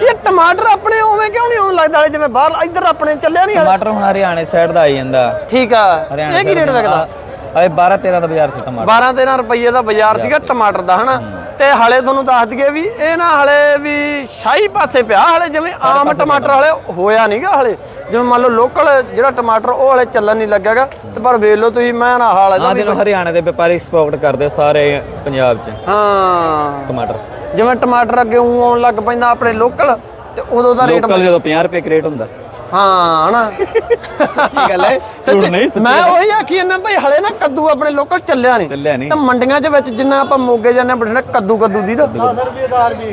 [SPEAKER 1] ਇਹ ਟਮਾਟਰ ਆਪਣੇ ਉਵੇਂ ਕਿਉਂ ਨਹੀਂ ਆਉਣ ਲੱਗਦਾ ਹਲੇ ਜਿਵੇਂ ਬਾਹਰ ਇੱਧਰ ਆਪਣੇ ਚੱਲਿਆ ਨਹੀਂ ਹਲੇ।
[SPEAKER 3] ਟਮਾਟਰ ਹੁਣ ਹਰਿਆਣੇ ਸਾਈਡ ਦਾ ਆਈ ਜਾਂਦਾ।
[SPEAKER 1] ਠੀਕ ਆ। ਇਹ ਕੀ ਰੇਟ ਵਿਕਦਾ?
[SPEAKER 3] ਅਏ 12 13 ਦਾ ਬਾਜ਼ਾਰ ਸੀ ਟਮਾਟਰ।
[SPEAKER 1] 12 13 ਰੁਪਏ ਦਾ ਬਾਜ਼ਾਰ ਸੀਗਾ ਟਮਾਟਰ ਦਾ ਹਨਾ? ਤੇ ਹਲੇ ਤੁਹਾਨੂੰ ਦੱਸ ਦਈਏ ਵੀ ਇਹ ਨਾ ਹਲੇ ਵੀ ਸ਼ਾਹੀ ਪਾਸੇ ਪਿਆ ਹਲੇ ਜਿਵੇਂ ਆਮ ਟਮਾਟਰ ਹਲੇ ਹੋਇਆ ਨਹੀਂਗਾ ਹਲੇ। ਜਿਵੇਂ ਮੰਨ ਲਓ ਲੋਕਲ ਜਿਹੜਾ ਟਮਾਟਰ ਉਹ ਹਲੇ ਚੱਲਣ ਨਹੀਂ ਲੱਗਾਗਾ ਤੇ ਪਰ ਵੇਖ ਲਓ ਤੁਸੀਂ ਮੈਂ ਨਾ ਹਾਲ ਇਹਦਾ ਵੀ
[SPEAKER 3] ਹਰਿਆਣੇ ਦੇ ਵਪਾਰੀ ਐਕਸਪੋਰਟ ਕਰਦੇ ਸਾਰੇ ਪੰਜਾਬ 'ਚ।
[SPEAKER 1] ਹਾਂ।
[SPEAKER 3] ਟਮਾਟਰ।
[SPEAKER 1] ਜਿਵੇਂ ਟਮਾਟਰ ਅੱਗੇ ਆਉਣ ਲੱਗ ਪੈਂਦਾ ਆਪਣੇ ਲੋਕਲ ਤੇ ਉਦੋਂ ਦਾ ਰੇਟ
[SPEAKER 3] ਲੋਕਲ ਜਦੋਂ 50 ਰੁਪਏ ਕਰੇਟ ਹੁੰਦਾ।
[SPEAKER 1] ਹਾਂ ਹਨਾ?
[SPEAKER 3] ਸੱਚੀ ਗੱਲ ਹੈ
[SPEAKER 1] ਸੱਚੀ,
[SPEAKER 3] ਨਹੀਂ ਸੱਚੀ
[SPEAKER 1] ਮੈਂ ਉਹੀ ਆਖੀ ਜਾਂਦਾ ਭਾਈ ਹਲੇ ਨਾ ਕੱਦੂ ਆਪਣੇ ਲੋਕਲ ਚੱਲਿਆ ਨਹੀਂ।
[SPEAKER 3] ਚੱਲਿਆ ਨਹੀਂ।
[SPEAKER 1] ਤਾਂ ਮੰਡੀਆਂ 'ਚ ਵਿੱਚ ਜਿੰਨਾ ਆਪਾਂ ਮੋਗੇ ਜਾਂਦੇ ਬਠਿੰਡਾ ਕੱਦੂ ਕੱਦੂ ਦੀ ਤਾਂ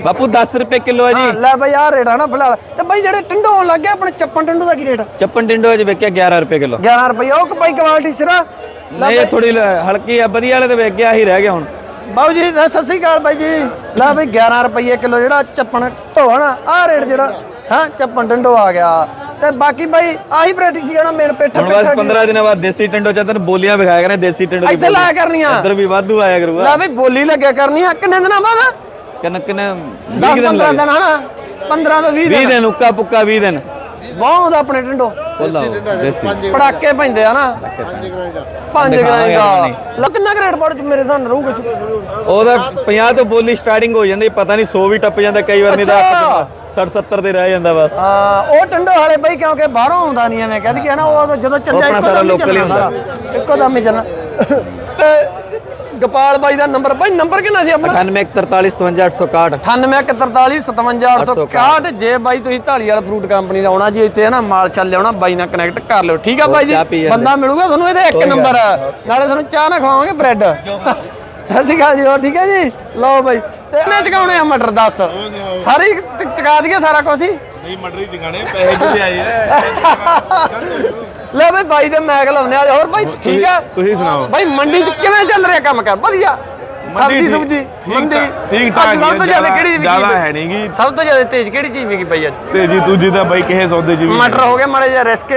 [SPEAKER 3] ਬਾਪੂ 10 ਰੁਪਏ ਕਿਲੋ ਹੈ ਜੀ।
[SPEAKER 1] ਹਾਂ, ਲੈ ਬਈ ਆਹ ਰੇਟ ਆ ਨਾ ਫਿਲਹਾਲ। ਤੇ ਬਈ ਜਿਹੜੇ ਟਿੰਡੋ ਆਉਣ ਲੱਗੇ ਆਪਣੇ ਚੱਪਣ ਟਿੰਡੋ ਦਾ ਕੀ ਰੇਟ
[SPEAKER 3] ਚੱਪਨ ਟਿੰਡੋ 'ਚ ਵਿਕਿਆ 11 ਰੁਪਏ ਕਿਲੋ।
[SPEAKER 1] 11 ਰੁਪਏ ਉਹ ਕਿ ਭਾਈ ਕੁਆਲਿਟੀ ਸਿਰਾ?
[SPEAKER 3] ਨਹੀਂ ਇਹ ਥੋੜੀ ਹਲਕੀ ਆ ਵਧੀਆ ਵਾਲੇ ਤੇ ਵਿਕ ਗਿਆ ਹੀ ਰਹਿ ਗਿਆ ਹੁਣ।
[SPEAKER 1] ਬਾਬੂ ਜੀ ਸਤਿ ਸ੍ਰੀ ਅਕਾਲ ਬਾਈ ਜੀ। ਲੈ ਬਈ 11 ਰੁਪਏ ਕਿਲੋ ਜਿਹੜਾ ਚੱਪਣ ਢੋ ਨਾ ਆਹ ਰੇਟ ਜਿਹੜਾ ਹਾਂ ਚੱਪਣ ਟਿੰਡੋ ਆ ਗਿਆ। ਤੇ ਬਾਕੀ ਬਾਈ ਆਹੀ ਵੈਰਾਈਟੀ ਸੀ ਨਾ ਮੇਨ ਪੇਠਾ
[SPEAKER 3] ਹੁਣ ਬਸ 15 ਦਿਨਾਂ ਬਾਅਦ ਦੇਸੀ ਟਿੰਡੋ ਚ ਤੈਨੂੰ ਬੋਲੀਆਂ ਵਿਖਾਇਆ ਕਰਾਂ ਦੇਸੀ ਟਿੰਡੋ ਦੀ
[SPEAKER 1] ਇੱਥੇ ਲਾਇਆ ਕਰਨੀਆਂ।
[SPEAKER 3] ਇੱਧਰ ਵੀ ਵਾਧੂ ਆਇਆ ਕਰੂਗਾ।
[SPEAKER 1] ਲੈ ਬਈ ਬੋਲੀ ਲੱਗਿਆ ਕਰਨੀ ਆ ਕਿੰਨੇ ਦਿਨਾਂ ਬਾਅਦ?
[SPEAKER 3] ਕਿੰਨ ਕਿੰਨ
[SPEAKER 1] 10
[SPEAKER 3] 20 ਦਿਨ
[SPEAKER 1] 15
[SPEAKER 3] ਲੱਗੇ
[SPEAKER 1] ਦਿਨ ਹਨਾ 15 ਤੋਂ 20
[SPEAKER 3] 20
[SPEAKER 1] ਦਿਨ।
[SPEAKER 3] ਦਿਨ ਉੱਕਾ ਪੁੱਕਾ 20 ਦਿਨ।
[SPEAKER 1] ਬਹੁਤ ਦਾ ਆਪਣੇ ਟਿੰਡੋ।
[SPEAKER 3] ਦੇਸੀ
[SPEAKER 1] ਪੜਾਕੇ ਪੈਂਦੇ ਆ ਨਾ। 5 ਗ੍ਰਾਮ ਦਾ। ਲੱਗ ਕਿੰਨਾ ਗ੍ਰੇਡ ਪੜ ਮੇਰੇ ਨਾਲ ਰਹੂਗਾ
[SPEAKER 3] ਉਹਦਾ 50 ਤੋਂ ਬੋਲੀ ਸਟਾਰਟਿੰਗ ਹੋ ਜਾਂਦੀ ਪਤਾ ਨਹੀਂ 100 ਵੀ ਟੱਪ ਜਾਂਦਾ ਕਈ ਵਾਰ ਨਹੀਂ ਤਾਂ 60 70 ਤੇ ਰਹਿ ਜਾਂਦਾ ਬਸ।
[SPEAKER 1] ਹਾਂ ਉਹ ਟਿੰਡੋ ਵਾਲੇ ਬਈ ਕਿਉਂਕਿ ਬਾਹਰੋਂ ਆਉਂਦਾ ਨਹੀਂ ਐਵੇਂ ਕਹਿ ਦਈਏ ਨਾ ਉਹ ਜਦੋਂ ਚੱਲਿਆ ਇੱਕੋ
[SPEAKER 3] ਸਾਰਾ
[SPEAKER 1] ਦਮ ਹੀ
[SPEAKER 3] local ਹੀ
[SPEAKER 1] ਸਾਰਾ। ਇੱਕੋ ਦਮ ਹੀ ਚੱਲਣਾ। ਤੇ ਗੋਪਾਲ ਬਾਈ ਦਾ ਨੰਬਰ ਬਾਈ ਨੰਬਰ ਕਿੰਨਾ ਸੀ ਆਪਣਾ?
[SPEAKER 3] 9843575861
[SPEAKER 1] 9843575861 ਜੇ ਬਾਈ ਤੁਸੀਂ ਢਾਲੀਵਾਲ ਫਰੂਟ ਕੰਪਨੀ ਦਾ ਆਉਣਾ ਜੀ ਇੱਥੇ ਹੈ ਨਾ ਮਾਲ ਛੱਲ ਲਿਆਉਣਾ ਬਾਈ ਨਾਲ ਕਨੈਕਟ ਕਰ ਲਿਓ। ਠੀਕ ਆ ਬਾਈ ਜੀ। ਬੰਦਾ ਮਿਲੂਗਾ ਤੁਹਾਨੂੰ ਇਹਦੇ ਇੱਕ ਨੰਬਰ। ਨਾਲੇ ਤੁਹਾਨੂੰ ਚਾਹ ਨਾ ਖਵਾਵਾਂਗੇ ਬ੍ਰੈਡ ਅਸੀਂ ਕਹਾ ਜੀ ਹੋਰ ਠੀਕ ਹੈ ਜੀ? ਲਓ ਬਾਈ ਤੇ ਮੈਂ ਚਕਾਉਣੇ ਆ ਮਟਰ 10 ਸਾਰੇ ਹੀ ਚ- ਚਕਾ ਦਈਏ ਸਾਰਾ ਕੁਝ ਹੀ?
[SPEAKER 4] ਨਹੀਂ ਮਟਰੀ ਚਗਾਣੇ ਪੈਸੇ ਕਿੱਥੇ ਆਏ
[SPEAKER 1] ਲੈ ਬਈ ਬਾਈ ਦੇ ਮੈਗ ਲਾਉਨੇ ਆ ਹੋਰ ਬਾਈ ਠੀਕ ਆ?
[SPEAKER 4] ਤੁਸੀਂ ਸੁਣਾਓ।
[SPEAKER 1] ਬਾਈ ਮੰਡੀ ਚ ਕਿਵੇਂ ਚੱਲ ਰਿਹਾ ਕੰਮ ਕਰ? ਵਧੀਆ। ਸਬਜ਼ੀ ਸੁਬਜੀ ਮੰਡੀ।
[SPEAKER 4] ਠਾਕ- ਠੀਕ
[SPEAKER 1] ਅੱਜ ਸਭ ਤੋਂ
[SPEAKER 4] ਹੀ
[SPEAKER 1] ਜ਼ਿਆਦਾ ਕਿਹੜੀ ਵਿਕੀ
[SPEAKER 4] ਜ਼ਿਆਦਾ? ਹੈ ਨੀ ਗੀ।
[SPEAKER 1] ਸਭ ਤੋਂ ਜ਼ਿਆਦਾ ਤੇਜ਼ ਕਿਹੜੀ ਚੀਜ਼ ਵਿਕੀ ਪਈ ਅੱਜ?
[SPEAKER 4] ਤੇ ਜੀ ਤੂੰ ਬਾਈ ਕਿਸੇ ਸੌਦੇ ਚ ਵੀ
[SPEAKER 1] ਮਟਰ ਹੋ। ਗਿਆ ਮਾੜੇ ਜਿਹਾ ਰਿਸਕ।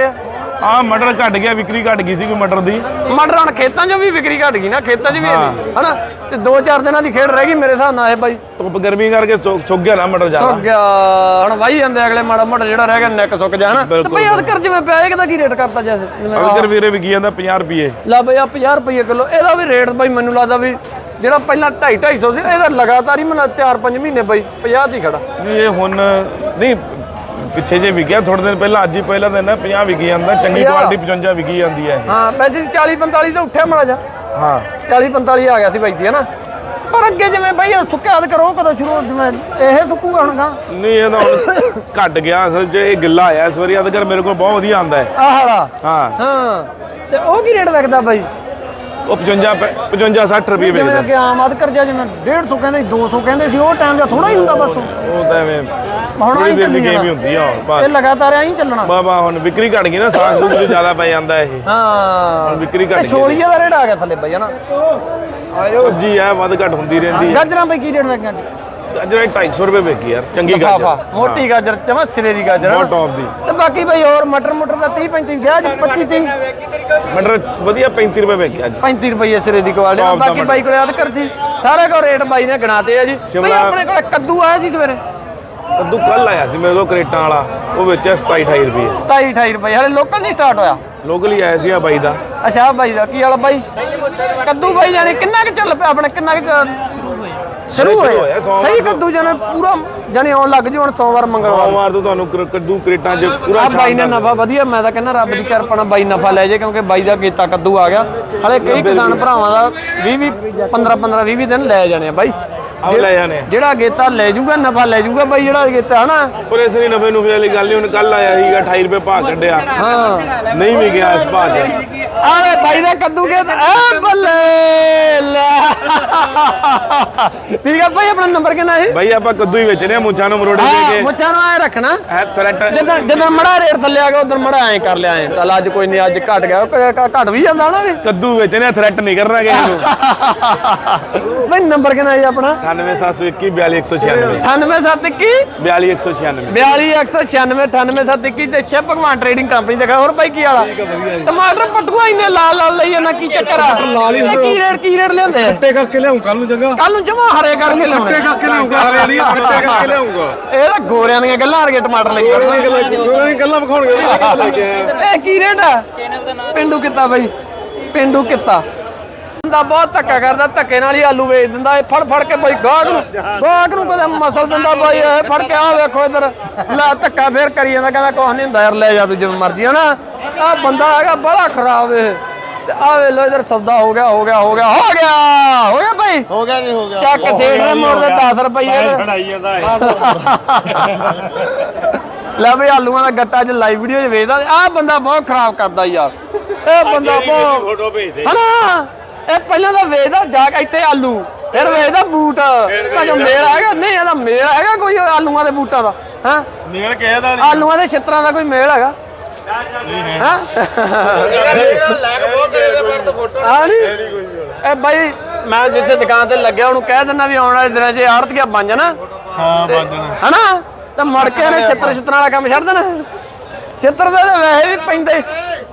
[SPEAKER 4] ਆ ਮਟਰ ਘਟ ਗਿਆ ਵਿਕਰੀ ਘਟ ਗਈ ਸੀ ਕੋਈ ਮਟਰ ਦੀ।
[SPEAKER 1] ਮਟਰ ਹੁਣ ਖੇਤਾਂ 'ਚ ਵੀ ਵਿਕਰੀ ਘਟ ਗਈ ਨਾ ਖੇਤਾਂ 'ਚ ਵੀ ਇਹਦੀ, ਹਨਾ? ਤੇ 2-4 ਦਿਨਾਂ ਦੀ ਖੇਡ ਰਹਿ ਗਈ ਮੇਰੇ ਹਿਸਾਬ ਨਾਲ ਇਹ ਬਾਈ।
[SPEAKER 4] ਧੁੱਪ ਗਰਮੀ ਕਰਕੇ ਸੁੱਕ ਗਿਆ ਨਾ ਮਟਰ ਜ਼ਿਆਦਾ।
[SPEAKER 1] ਸੁੱਕ ਗਿਆ ਹੁਣ ਵਾਈ ਜਾਂਦੇ ਅਗਲੇ ਮਾੜਾ ਮੋਟਾ ਜਿਹੜਾ ਰਹਿ ਗਿਆ ਨੈਕ ਸੁੱਕ ਜਾ ਹਨਾ ਤੇ ਬਈ ਉਹ ਕਰ ਜਿਵੇਂ ਪਿਆ ਇਹ ਕਿਦਾ ਕੀ ਰੇਟ ਕਰਤਾ ਜੈਸੇ?
[SPEAKER 4] ਅਗਰ ਵੀਰੇ ਵਿਕੀ ਜਾਂਦਾ 50 ਰੁਪਏ।
[SPEAKER 1] ਲਾ ਬਈ ਆ 50 ਰੁਪਏ ਕਿਲੋ ਇਹਦਾ ਵੀ ਰੇਟ ਬਈ ਮੈਨੂੰ ਲੱਗਦਾ ਵੀ ਜਿਹੜਾ ਪਹਿਲਾਂ 2.5 250 ਸੀ ਇਹਦਾ ਲਗਾਤਾਰ ਹੀ ਮਨਾ 4-5 ਮਹੀਨੇ ਬਈ 50 ਤੇ ਹੀ ਖੜਾ।
[SPEAKER 4] ਨਹੀਂ ਇਹ ਹੁਣ ਨਹੀਂ ਪਿੱਛੇ ਜੇ ਵਿਕਿਆ ਥੋੜੇ ਦਿਨ ਪਹਿਲਾਂ ਅੱਜ ਹੀ ਪਹਿਲਾਂ ਦਿਨ 50 ਵਿਕੀ ਜਾਂਦਾ ਚੰਗੀ
[SPEAKER 1] ਪੰਜਾਹ।
[SPEAKER 4] ਕੁਆਲਿਟੀ 55 ਵਿਕੀ ਜਾਂਦੀ ਹੈ
[SPEAKER 1] ਹਾਂ ਵੈਸੇ 40 45 ਤੇ ਉੱਠਿਆ ਮਾੜਾ ਜਾ
[SPEAKER 4] ਇਹ। ਹਾਂ।
[SPEAKER 1] 40 45 ਆ ਗਿਆ ਸੀ ਬਾਈ ਦੀ ਹਨਾ ਪਰ ਅੱਗੇ ਜਿਵੇਂ ਬਈ ਇਹ ਸੁੱਕਿਆ ਤੇ ਕਰੋ ਕਦੋਂ ਸ਼ੁਰੂ ਜਿਵੇਂ ਇਹ ਸੁੱਕੂਗਾ ਹੁਣ ਗਾ?
[SPEAKER 4] ਨਹੀਂ ਇਹ ਤਾਂ ਹੁਣ ਘਟ ਗਿਆ ਅਸਲ 'ਚ ਇਹ ਗਿੱਲਾ ਆਇਆ ਇਸ ਵਾਰੀ ਅਦਕਰ ਮੇਰੇ ਕੋਲ ਬਹੁਤ ਵਧੀਆ ਆਂਦਾ ਹੈ।
[SPEAKER 1] ਆਹ ਵਾਲਾ?
[SPEAKER 4] ਹਾਂ।
[SPEAKER 1] ਹਾਂ ਤੇ ਉਹ ਕੀ ਰੇਟ ਵਿਕਦਾ ਬਾਈ?
[SPEAKER 4] ਉਹ 55 ਪੈ- 55 60 ਰੁਪਏ
[SPEAKER 1] ਜਿਵੇਂ
[SPEAKER 4] ਵੇਚਦਾ।
[SPEAKER 1] ਅੱਗੇ ਆਮ ਆਦ ਕਰਜਾ ਜਿਵੇਂ 150 ਕਹਿੰਦੇ ਸੀ 200 ਕਹਿੰਦੇ ਸੀ ਉਹ ਟਾਈਮ ਦਾ ਥੋੜਾ ਹੀ ਹੁੰਦਾ ਬਸ।
[SPEAKER 4] ਉਹ ਤਾਂ ਐਵੇਂ
[SPEAKER 1] ਹੁਣ ਆਈ
[SPEAKER 4] ਦੇਰ ਦੀ
[SPEAKER 1] ਚੱਲੀ
[SPEAKER 4] ਗੇਮ ਹੀ। ਹੁੰਦੀ ਆ ਹੁਣ
[SPEAKER 1] ਇਹ
[SPEAKER 4] ਬਸ
[SPEAKER 1] ਲਗਾਤਾਰ ਐਂ ਹੀ ਚੱਲਣਾ।
[SPEAKER 4] ਬਾਬਾ ਹੁਣ ਵਿਕਰੀ ਘਟ ਗਈ ਨਾ ਸਾਗ ਸੂਗ 'ਚ ਜ਼ਿਆਦਾ ਪੈ ਜਾਂਦਾ ਇਹ।
[SPEAKER 1] ਹਾਂ।
[SPEAKER 4] ਹੁਣ ਵਿਕਰੀ ਘਟ ਗਈ
[SPEAKER 1] ਛੋਲੀਆ ਦਾ ਰੇਟ ਆ ਗਿਆ ਥੱਲੇ ਬਈ ਹਨਾ?
[SPEAKER 4] ਸਬਜੀ ਆ ਵੱਧ ਘਟ ਹੁੰਦੀ ਰਹਿੰਦੀ ਹੈ
[SPEAKER 1] ਗਾਜਰਾਂ ਬਈ ਕੀ ਰੇਟ ਵਿਕੀਆਂ ਜੀ
[SPEAKER 4] ਅਜਰਾ 250 ਰੁਪਏ ਵੇਚੀ ਯਾਰ ਚੰਗੀ ਗਾਜਰ।
[SPEAKER 1] ਮੋਟੀ ਗਾਜਰ ਚਮਾ ਸਿਰੇ ਦੀ ਗਾਜਰ
[SPEAKER 4] ਬਹੁਤ। ਟੌਪ ਦੀ।
[SPEAKER 1] ਤੇ ਬਾਕੀ ਬਈ ਹੋਰ ਮਟਰ ਮੁਟਰ ਦਾ 30 35 ਗਿਆ ਜੀ 25 30
[SPEAKER 4] ਮਟਰ ਵਧੀਆ 35 ਰੁਪਏ ਵੇਚਿਆ ਅੱਜ।
[SPEAKER 1] 35 ਰੁਪਏ ਸਿਰੇ ਦੀ ਕੁਆਲਿਟੀ ਬਾਕੀ। ਬਾਈ ਕੋਲ ਯਾਦ ਕਰ ਸੀ। ਸਾਰੇ ਕੋ ਰੇਟ ਬਾਈ ਨੇ ਗਿਣਾਤੇ ਆ ਜੀ। ਬਈ ਆਪਣੇ ਕੋਲ ਕੱਦੂ ਆਇਆ ਸੀ ਸਵੇਰੇ।
[SPEAKER 4] ਕੱਦੂ ਕੱਲ ਆਇਆ ਸੀ ਮੇਰੇ ਕੋਲ ਕਰੇਟਾਂ ਵਾਲਾ। ਉਹ ਵੇਚਿਆ 27 28 ਰੁਪਏ।
[SPEAKER 1] 27 28 ਰੁਪਏ। ਹਲੇ ਲੋਕਲ ਨਹੀਂ ਸਟਾਰਟ ਹੋਇਆ।
[SPEAKER 4] ਲੋਕਲ ਹੀ ਆਇਆ ਸੀ ਆ ਬਾਈ ਦਾ।
[SPEAKER 1] ਅੱਛਾ ਬਾਈ ਦਾ। ਕੀ ਹਾਲ ਆ ਬਾਈ? ਕੱਦੂ ਬਾਈ ਜਾਨੇ ਕਿੰਨਾ ਕੁ ਚੱਲ ਪਿਆ? ਆਪਣੇ ਕਿੰਨਾ ਕੁ ਸ਼ੁਰੂ ਹੋਇਆ। ਸਹੀ। ਕੱਦੂ ਜਾਨੇ ਪੂਰਾ ਜਾਨੇ ਆਉਣ ਲੱਗ ਜੀ ਹੁਣ ਸੋਮਵਾਰ ਮੰਗਲਵਾਰ।
[SPEAKER 4] ਸੋਮਵਾਰ ਤੋਂ ਤੁਹਾਨੂੰ ਕੱਦੂ ਕਰੇਟਾਂ 'ਚ ਪੂਰਾ
[SPEAKER 1] ਆ ਬਾਈ ਨੇ ਨਫਾ ਵਧੀਆ ਮੈਂ ਤਾਂ ਕਹਿੰਦਾ ਰੱਬ ਦੀ ਕਿਰਪਾ ਨਾਲ ਬਾਈ ਨਫਾ ਲੈ ਜੇ ਕਿਉਂਕਿ ਬਾਈ ਦਾ ਕੀਤਾ ਕੱਦੂ ਆ ਗਿਆ। ਹਲੇ ਕਈ ਕਿਸਾਨ ਭਰਾਵਾਂ ਦਾ 20 20 15 15 20 20 ਦਿਨ ਲੈ ਜਾਣੇ ਆ ਬਾਈ।
[SPEAKER 4] ਆਹ ਲੈ ਜਾਣੇ ਆ।
[SPEAKER 1] ਜਿਹੜਾ ਗੇਤਾ ਲੈ ਜਾਊਗਾ ਨਫਾ ਲੈ ਜਾਊਗਾ ਬਾਈ ਜਿਹੜਾ ਗੇਤਾ ਹਨਾ
[SPEAKER 4] ਪਰ ਇਸ ਨਹੀਂ ਨਫੇ ਨੁਫੇ ਵਾਲੀ ਗੱਲ ਨਹੀਂ ਹੁਣ ਕੱਲ ਆਇਆ ਸੀਗਾ 28 ਰੁਪਏ ਭਾਅ ਕੱਢਿਆ।
[SPEAKER 1] ਹਾਂ।
[SPEAKER 4] ਨਹੀਂ ਵੀ ਗਿਆ ਇਸ ਭਾਅ 'ਚ
[SPEAKER 1] ਆਵੇ ਬਾਈ ਦਾ ਕੱਦੂ ਕੇ ਆ ਬੱਲੇ ਲੈ। ਠੀਕ ਆ ਭਾਈ ਆਪਣਾ ਨੰਬਰ ਕਿੰਨਾ ਹੈ
[SPEAKER 4] ਬਾਈ ਆਪਾਂ ਕੱਦੂ ਹੀ ਵੇਚਨੇ ਆ ਮੁੱਛਾਂ ਨੂੰ ਮਰੋੜੇ ਦੇ ਕੇ।
[SPEAKER 1] ਮੁੱਛਾਂ ਨੂੰ ਐ ਰੱਖਣਾ।
[SPEAKER 4] ਹੈ ਥ੍ਰੈਟ
[SPEAKER 1] ਜਦੋਂ ਜਦੋਂ ਮੜਾ ਰੇਟ ਥੱਲੇ ਆ ਗਿਆ ਉਦੋਂ ਮੜਾ ਐ ਕਰ ਲਿਆ ਐ। ਚੱਲ ਅੱਜ ਕੋਈ ਨਹੀਂ ਅੱਜ ਘਟ ਗਿਆ ਉਹ ਘ- ਘ- ਘਟ ਵੀ ਜਾਂਦਾ ਨਾ। ਵੀ
[SPEAKER 4] ਕੱਦੂ ਵੇਚਨੇ ਥ੍ਰੈਟ ਨਹੀਂ ਕਰਨਾ ਕਿਸੇ ਨੂੰ।
[SPEAKER 1] ਬਈ ਨੰਬਰ ਕਿੰਨਾ ਹੈ ਆਪਣਾ?
[SPEAKER 4] 98721 42196
[SPEAKER 1] 98721
[SPEAKER 4] 42196
[SPEAKER 1] 42196 98721 ਤੇ ਸ਼ਿਵ ਭਗਵਾਨ ਟ੍ਰੇਡਿੰਗ ਕੰਪਨੀ ਦਾ ਹੋਰ ਬਾਈ ਕੀ ਵਾਲਾ? ਟਮਾਟਰ ਪਟੂਆ ਇੰਨੇ ਲਾਲ ਲਾਲ ਲਈ ਜਾਂਦਾ ਕੀ ਚੱਕਰ ਆ?
[SPEAKER 2] ਲਾਲ ਹੀ
[SPEAKER 1] ਇਹ
[SPEAKER 2] ਹੁੰਦੇ
[SPEAKER 1] ਕੀ ਰੇਟ ਕੀ ਰੇਟ ਲਿਆਉਂਦੇ? ਆ
[SPEAKER 2] ਕੱਟੇ ਕਰਕੇ ਲਿਆਉਂ ਕੱਲ ਨੂੰ ਚੰਗਾ।
[SPEAKER 1] ਕੱਲ ਨੂੰ ਜਮਾ ਹਰੇ ਕਰਕੇ ਲਿਆਉਣੇ।
[SPEAKER 2] ਕੱਟੇ ਕਰਕੇ ਲਿਆਉਂਗਾ ਹਰੇ ਨਹੀਂ ਕੱਟੇ ਕਰਕੇ ਲਿਆਉਂਗਾ
[SPEAKER 1] ਇਹ ਤਾਂ ਗੋਰਿਆਂ ਦੀਆਂ ਗੱਲਾਂ ਟਮਾਟਰ ਲਈ
[SPEAKER 2] ਗੱਲਾਂ ਵਿਖਾਉਣਗੇ।
[SPEAKER 1] ਇਹ ਕੀ ਰੇਟ ਆ? ਪਿੰਡੂ ਕਿੱਤਾ ਬਈ। ਪਿੰਡੂ ਕਿੱਤਾ। ਬੰਦਾ ਬਹੁਤ ਧੱਕਾ ਕਰਦਾ ਧੱਕੇ ਨਾਲ ਹੀ ਆਲੂ ਵੇਚ ਦਿੰਦਾ ਇਹ ਫੜ ਫੜ ਕੇ ਬਈ ਗਾਹਕ ਨੂੰ ਗਾਹਕ ਨੂੰ ਕਦੇ ਮਸਲ ਦਿੰਦਾ ਬਈ ਇਹ ਫੜ ਕੇ ਆ ਵੇਖੋ ਇਧਰ। ਲੈ ਧੱਕਾ ਫੇਰ ਕਰੀ ਜਾਂਦਾ ਕਹਿੰਦਾ ਕੁਛ ਨਹੀਂ ਹੁੰਦਾ ਯਾਰ ਲੈ ਜਾ ਤੂੰ ਜਿਵੇਂ ਮਰਜ਼ੀ ਹਨਾ? ਆ ਬੰਦਾ ਹੈਗਾ ਬੜਾ ਖਰਾਬ ਇਹ। ਤੇ ਆ ਵੇ ਲੋ ਇਧਰ ਸੌਦਾ ਹੋ ਗਿਆ ਹੋ ਗਿਆ ਹੋ ਗਿਆ ਹੋ ਗਿਆ ਹੋ ਗਿਆ ਭਾਈ
[SPEAKER 7] ਹੋ ਗਿਆ ਜੀ ਹੋ ਗਿਆ।
[SPEAKER 1] ਚੱਕ ਸੇਠ ਨੇ ਮੋੜ ਦੇ 10 ਰੁਪਏ
[SPEAKER 4] ਖੜਾਈ ਜਾਂਦਾ
[SPEAKER 1] ਲੈ ਬਈ ਆਲੂਆਂ ਦਾ ਗੱਟਾ ਅੱਜ ਲਾਈਵ ਵੀਡੀਓ 'ਚ ਵੇਚਦਾ ਆਹ ਬੰਦਾ ਬਹੁਤ ਖਰਾਬ ਕਰਦਾ ਯਾਰ। ਇਹ ਬੰਦਾ ਬਹੁਤ
[SPEAKER 4] ਫੋਟੋ ਭੇਜ ਦੇ
[SPEAKER 1] ਹਨਾ? ਇਹ ਪਹਿਲਾਂ ਤਾਂ ਵੇਚਦਾ ਜਾ ਕੇ ਇੱਥੇ ਆਲੂ ਫਿਰ ਵੇਚਦਾ ਬੂਟ। ਭਾਜੋ ਮੇਲ ਹੈਗਾ? ਨਹੀਂ ਇਹਦਾ ਮੇਲ ਹੈਗਾ ਕੋਈ ਆਲੂਆਂ ਦੇ ਬੂਟਾਂ ਦਾ ਹਾਂ?
[SPEAKER 4] ਨੀਲ ਕਿਸੇ ਦਾ
[SPEAKER 1] ਆਲੂਆਂ ਦੇ ਛਿੱਤਰਾਂ ਦਾ ਕੋਈ ਮੇਲ ਹੈਗਾ? ਹਾਂ? ਆ ਨਹੀਂ? ਇਹ ਬਾਈ ਮੈਂ ਜਿੱਥੇ ਦੁਕਾਨ ਤੇ ਲੱਗਿਆ ਉਹਨੂੰ ਕਹਿ ਦਿੰਦਾ ਵੀ ਆਉਣ ਵਾਲੇ ਦਿਨਾਂ 'ਚ ਆੜਤੀਆ ਬਣ ਜਾਣਾ।
[SPEAKER 7] ਹਾਂ ਬਾਜਣਾ
[SPEAKER 1] ਹਨਾ? ਤੇ ਮੜ ਕੇ ਨੇ ਛਿੱਤਰ ਛਿੱਤਰਾਂ ਵਾਲਾ ਕੰਮ ਛੱਡ ਦੇਣਾ। ਛਿੱਤਰ ਦੇ ਤਾਂ ਵੈਸੇ ਵੀ ਪੈਂਦੇ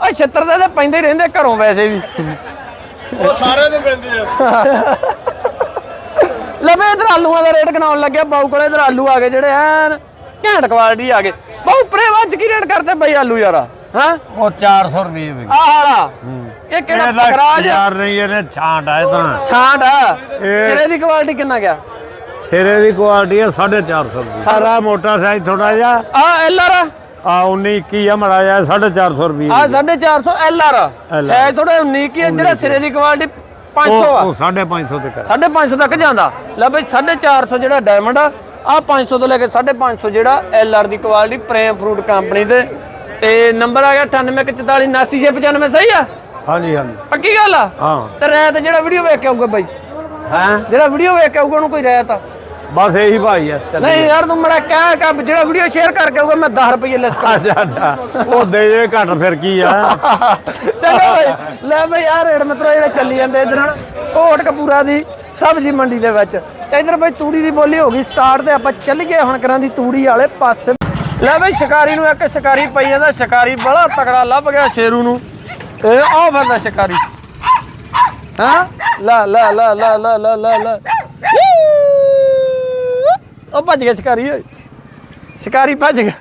[SPEAKER 1] ਆ ਛਿੱਤਰ ਦੇ ਤਾਂ ਪੈਂਦੇ ਹੀ ਰਹਿੰਦੇ ਘਰੋਂ ਵੈਸੇ ਵੀ।
[SPEAKER 4] ਉਹ ਸਾਰਿਆਂ ਦੇ ਪੈਂਦੇ ਆ।
[SPEAKER 1] ਲੈ ਵੇ ਇਧਰ ਆਲੂਆਂ ਦਾ ਰੇਟ ਗਣਾਉਣ ਲੱਗਿਆ? ਬਾਊ ਕੋਲੇ ਇਧਰ ਆਲੂ ਆ ਗਏ ਜਿਹੜੇ ਐਨ ਘੈਂਟ ਕੁਆਲਿਟੀ ਆ ਗਏ। ਬਾਊ ਪਰੇ ਵਾ ਅੱਜ ਕੀ ਰੇਟ ਕਰਦੇ ਬਈ ਆਲੂ ਯਾਰ? ਹਾਂ?
[SPEAKER 8] ਉਹ 400 ਰੁਪਏ ਵਿਕ
[SPEAKER 1] ਆਹ ਵਾਲਾ। ਇਹ ਕਿਹੜਾ ਪਕਰਾਜ
[SPEAKER 8] ਯਾਰ ਨਹੀਂ ਇਹਨੇ ਛਾਂਟ ਆ ਇਹ ਤਾਂ।
[SPEAKER 1] ਛਾਂਟ ਆ। ਸਿਰੇ ਦੀ ਕੁਆਲਿਟੀ ਕਿੰਨਾ ਗਿਆ?
[SPEAKER 8] ਸਿਰੇ ਦੀ ਕੁਆਲਿਟੀ ਹੈ 450 ਰੁਪਏ। ਸਾਰਾ ਮੋਟਾ ਸਾਈਜ਼ ਥੋੜਾ ਜਿਹਾ।
[SPEAKER 1] ਆ ਐਲ ਆਰ
[SPEAKER 8] ਆ। 19 21 ਆ ਮੜਾ ਜਾ 450 ਰੁਪਏ
[SPEAKER 1] ਆ 450 ਐਲ ਆਰ ਸਾਈਜ਼ ਥੋੜਾ 19 ਕੀ ਜਿਹੜਾ ਸਿਰੇ ਦੀ ਕੁਆਲਿਟੀ 500
[SPEAKER 8] ਉਹ
[SPEAKER 1] ਆ।
[SPEAKER 8] ਉਹ 550 ਤੇ ਕਰ
[SPEAKER 1] 550 ਤੱਕ ਜਾਂਦਾ। ਲੈ ਬਈ 450 ਜਿਹੜਾ ਡਾਇਮੰਡ ਆ ਆ 500 ਤੋਂ ਲੈ ਕੇ 550 ਜਿਹੜਾ ਐਲ ਆਰ ਦੀ ਕੁਆਲਿਟੀ ਪ੍ਰੇਮ ਫਰੂਟ ਕੰਪਨੀ ਦੇ। ਤੇ ਨੰਬਰ ਆ ਗਿਆ 9844 ਸਹੀ ਆ?
[SPEAKER 8] ਹਾਂਜੀ ਹਾਂਜੀ।
[SPEAKER 1] ਪੱਕੀ ਗੱਲ ਆ?
[SPEAKER 8] ਹਾਂ।
[SPEAKER 1] ਤੇ ਰੈਤ ਜਿਹੜਾ ਵੀਡੀਓ ਵੇਖ ਕੇ ਆਊਗਾ ਬਾਈ।
[SPEAKER 8] ਹਾਂ?
[SPEAKER 1] ਜਿਹੜਾ ਵੀਡੀਓ ਵੇਖ ਕੇ ਆਊਗਾ ਉਹਨੂੰ ਕੋਈ ਰੈਤ ਆ?
[SPEAKER 8] ਬਸ ਇਹੀ ਭਾਈ ਆ ਚੱਲੀ
[SPEAKER 1] ਨਹੀਂ ਯਾਰ ਤੂੰ ਮੜਾ ਕਹਿ ਕਾ ਜਿਹੜਾ ਵੀਡੀਓ ਸ਼ੇਅਰ ਕਰਕੇ ਆਊਗਾ ਮੈਂ 10 ਰੁਪਏ ਲੈਸ ਕਰ
[SPEAKER 8] ਅੱਛਾ ਅੱਛਾ। ਉਹ ਦੇ ਜੇ ਘੱਟ ਫਿਰ ਕੀ ਆ?
[SPEAKER 1] ਚਲੋ ਬਈ ਲੈ ਬਈ ਆ ਰੇੜ ਮਿੱਤਰੋ ਜਿਹੜਾ ਚੱਲੀ ਜਾਂਦੇ ਇਧਰ ਹਣ ਕੋਟ ਕਪੂਰਾ ਦੀ ਸਬਜ਼ੀ ਮੰਡੀ ਦੇ ਵਿੱਚ। ਇਧਰ ਬਈ ਤੂੜੀ ਦੀ ਬੋਲੀ ਹੋ ਗਈ ਸਟਾਰਟ ਤੇ ਆਪਾਂ ਚੱਲ ਗਏ ਹੁਣ ਕਰਾਂ ਦੀ ਤੂੜੀ ਵਾਲੇ ਪਾਸੇ। ਲੈ ਬਈ ਸ਼ਿਕਾਰੀ ਨੂੰ ਇੱਕ ਸ਼ਿਕਾਰੀ ਪਈ ਜਾਂਦਾ ਸ਼ਿਕਾਰੀ ਬੜਾ ਤਕੜਾ ਲੱਭ ਗਿਆ ਸ਼ੇਰੂ ਨੂੰ। ਤੇ ਆਹ ਬੰਦਾ ਸ਼ਿਕਾਰੀ। ਹਾਂ? ਲਾ ਲਾ ਲਾ ਲਾ ਲਾ ਲਾ ਲਾ। ਉਹ ਭੱਜ ਗਿਆ ਸ਼ਿਕਾਰੀ ਓਏ ਸ਼ਿਕਾਰੀ ਭੱਜ ਗਿਆ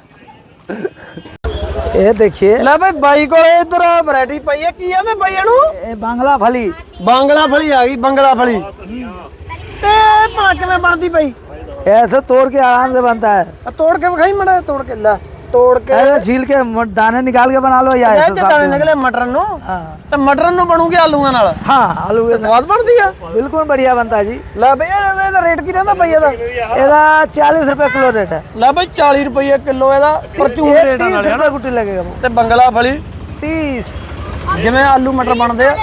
[SPEAKER 9] ये देखिए
[SPEAKER 1] ਲੈ ਬਈ ਬਾਈ ਕੋਲ ਇਧਰ ਵੈਰਾਈਟੀ ਪਈ ਹੈ ਕੀ ਆਂਦੇ ਬਾਈ ਇਹਨੂੰ
[SPEAKER 9] ये बांग्ला फली
[SPEAKER 1] ਬਾਂਗਲਾ ਫਲੀ ਆ ਗਈ ਬੰਗਲਾ ਫਲੀ ਤੇ ਭਲਾ ਕਿਵੇਂ ਬਣਦੀ ਪਈ
[SPEAKER 9] ऐसे तोड़ के आराम से बनता है
[SPEAKER 1] ਆ ਤੋੜ ਕੇ ਵਿਖਾਈ ਮੜਾ ਤੋੜ ਕੇ ਲੈ ਤੋੜ ਕੇ
[SPEAKER 9] ऐसे छील के म- दाने निकाल के बना लो या
[SPEAKER 1] ਇਹ
[SPEAKER 9] ऐसे
[SPEAKER 1] ਚ
[SPEAKER 9] साथ
[SPEAKER 1] ਦਾਣੇ
[SPEAKER 9] में।
[SPEAKER 1] ਨਿਕਲੇ ਮਟਰ ਨੂੰ
[SPEAKER 9] हाँ
[SPEAKER 1] ਤੇ ਮਟਰ ਨੂੰ ਬਣੂਗੇ ਆਲੂਆਂ ਨਾਲ
[SPEAKER 9] हाँ आलू के साथ।
[SPEAKER 1] ਸਵਾਦ ਬਣਦੀ ਆ
[SPEAKER 9] बिल्कुल बढ़िया बनता है जी
[SPEAKER 1] ਲੈ ਬਈ ਇਹਦਾ ਇਹਦਾ ਰੇਟ ਕੀ ਰਹਿੰਦਾ ਬਈ ਇਹਦਾ
[SPEAKER 9] ਇਹਦਾ 40 रुपए किलो रेट है
[SPEAKER 1] ਲੈ ਬਈ 40 ਰੁਪਏ ਕਿਲੋ ਇਹਦਾ ਪਰਚੂਨ
[SPEAKER 9] ये
[SPEAKER 1] ਰੇਟ
[SPEAKER 9] तीस
[SPEAKER 1] ਨਾਲ
[SPEAKER 9] रुपए गुटी लगेगा वो
[SPEAKER 1] ਤੇ ਬੰਗਲਾ ਫਲੀ
[SPEAKER 9] 30
[SPEAKER 1] ਜਿਵੇਂ ਆਲੂ ਮਟਰ ਬਣਦੇ ਆ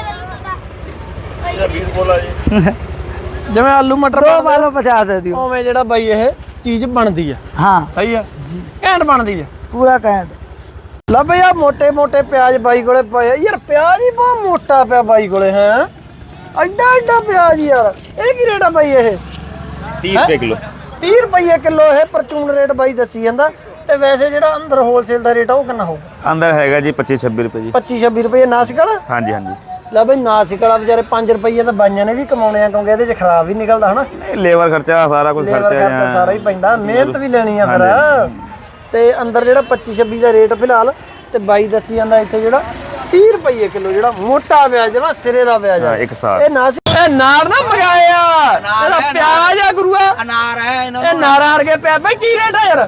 [SPEAKER 1] ਜਿਵੇਂ ਆਲੂ ਮਟਰ
[SPEAKER 9] दो
[SPEAKER 1] ਬਣਦੇ ਆ,
[SPEAKER 9] मालो पचास दे दियो
[SPEAKER 1] ਉਵੇਂ ਜਿਹੜਾ ਬਾਈ ਇਹ ਚੀਜ਼ ਬਣਦੀ ਆ।
[SPEAKER 9] ਹਾਂ।
[SPEAKER 1] ਸਹੀ ਆ? ਜੀ। ਘੈਂਟ ਬਣਦੀ ਆ।
[SPEAKER 9] ਪੂਰਾ ਘੈਂਟ।
[SPEAKER 1] ਲੈ ਬਈ ਆ ਮੋٹے ਪਿਆਜ਼ ਬਾਈ ਕੋਲੇ ਪਏ ਯਾਰ ਪਿਆਜ਼ ਹੀ ਬਹੁਤ ਮੋਟਾ ਪਿਆ ਬਾਈ ਕੋਲੇ ਹੈ? ਐਡਾ ਐਡਾ ਪਿਆਜ਼ ਯਾਰ। ਇਹ ਕੀ ਰੇਟ ਆ ਬਾਈ ਇਹ? 30 ਰੁਪਏ ਕਿਲੋ। 30 ਰੁਪਏ ਕਿਲੋ ਇਹ ਪਰਚੂਨ ਰੇਟ ਬਾਈ ਦੱਸੀ ਜਾਂਦਾ। ਤੇ ਵੈਸੇ ਜਿਹੜਾ ਅੰਦਰ ਹੋਲਸੇਲ ਦਾ ਰੇਟ ਆ ਉਹ ਕਿੰਨਾ ਹੋਊ
[SPEAKER 3] ਅੰਦਰ ਹੈਗਾ ਜੀ 25 26 ਰੁਪਏ ਜੀ।
[SPEAKER 1] 25 26 ਰੁਪਏ ਨਾਸਿਕ
[SPEAKER 3] ਹਾਂਜੀ ਹਾਂਜੀ।
[SPEAKER 1] ਲੈ ਬਈ ਨਾਸਿਕ ਵਾਲਾ ਵਿਚਾਰੇ 5 ਰੁਪਏ ਤਾਂ ਬਾਈਆਂ ਨੇ ਵੀ ਕਮਾਉਣੇ ਆ ਕਿਉਂਕਿ ਇਹਦੇ ਚ ਖਰਾਬ ਵੀ ਨਿਕਲਦਾ ਹਨਾ?
[SPEAKER 3] ਲੇਬਰ ਖਰਚਾ ਸਾਰਾ ਕੁਝ
[SPEAKER 1] ਲੇਬਰ
[SPEAKER 3] ਖਰਚਾ
[SPEAKER 1] ਖਰਚਾ ਸਾਰਾ ਹੀ ਪੈਂਦਾ ਮਿਹਨਤ ਵੀ ਲੈਣੀ ਆ ਫਿਰ। ਤੇ ਅੰਦਰ ਜਿਹੜਾ 25 26 ਦਾ ਰੇਟ ਫਿਲਹਾਲ ਤੇ ਬਾਈ ਦੱਸੀ ਜਾਂਦਾ ਇੱਥੇ ਜਿਹੜਾ 30 ਰੁਪਏ ਕਿਲੋ ਜਿਹੜਾ ਮੋਟਾ ਵਿਆਜ ਜਮਾ ਸਿਰੇ ਦਾ ਵਿਆਜ ਆ
[SPEAKER 3] ਹਾਂ, ਇੱਕ ਸਾਲ।
[SPEAKER 1] ਇਹ ਨਾਸ ਇਹ ਨਾਰ ਨਾ ਮਗਾਇਆ ਇਹਦਾ ਪਿਆਜ ਆ ਗੁਰੂਆ।
[SPEAKER 7] ਅਨਾਰ ਹੈ ਇਹਨਾਂ
[SPEAKER 1] ਇਹ ਨਾਰਾਂ ਵਰਗੇ ਪਿਆ। ਬਈ ਕੀ ਰੇਟ ਆ ਯਾਰ?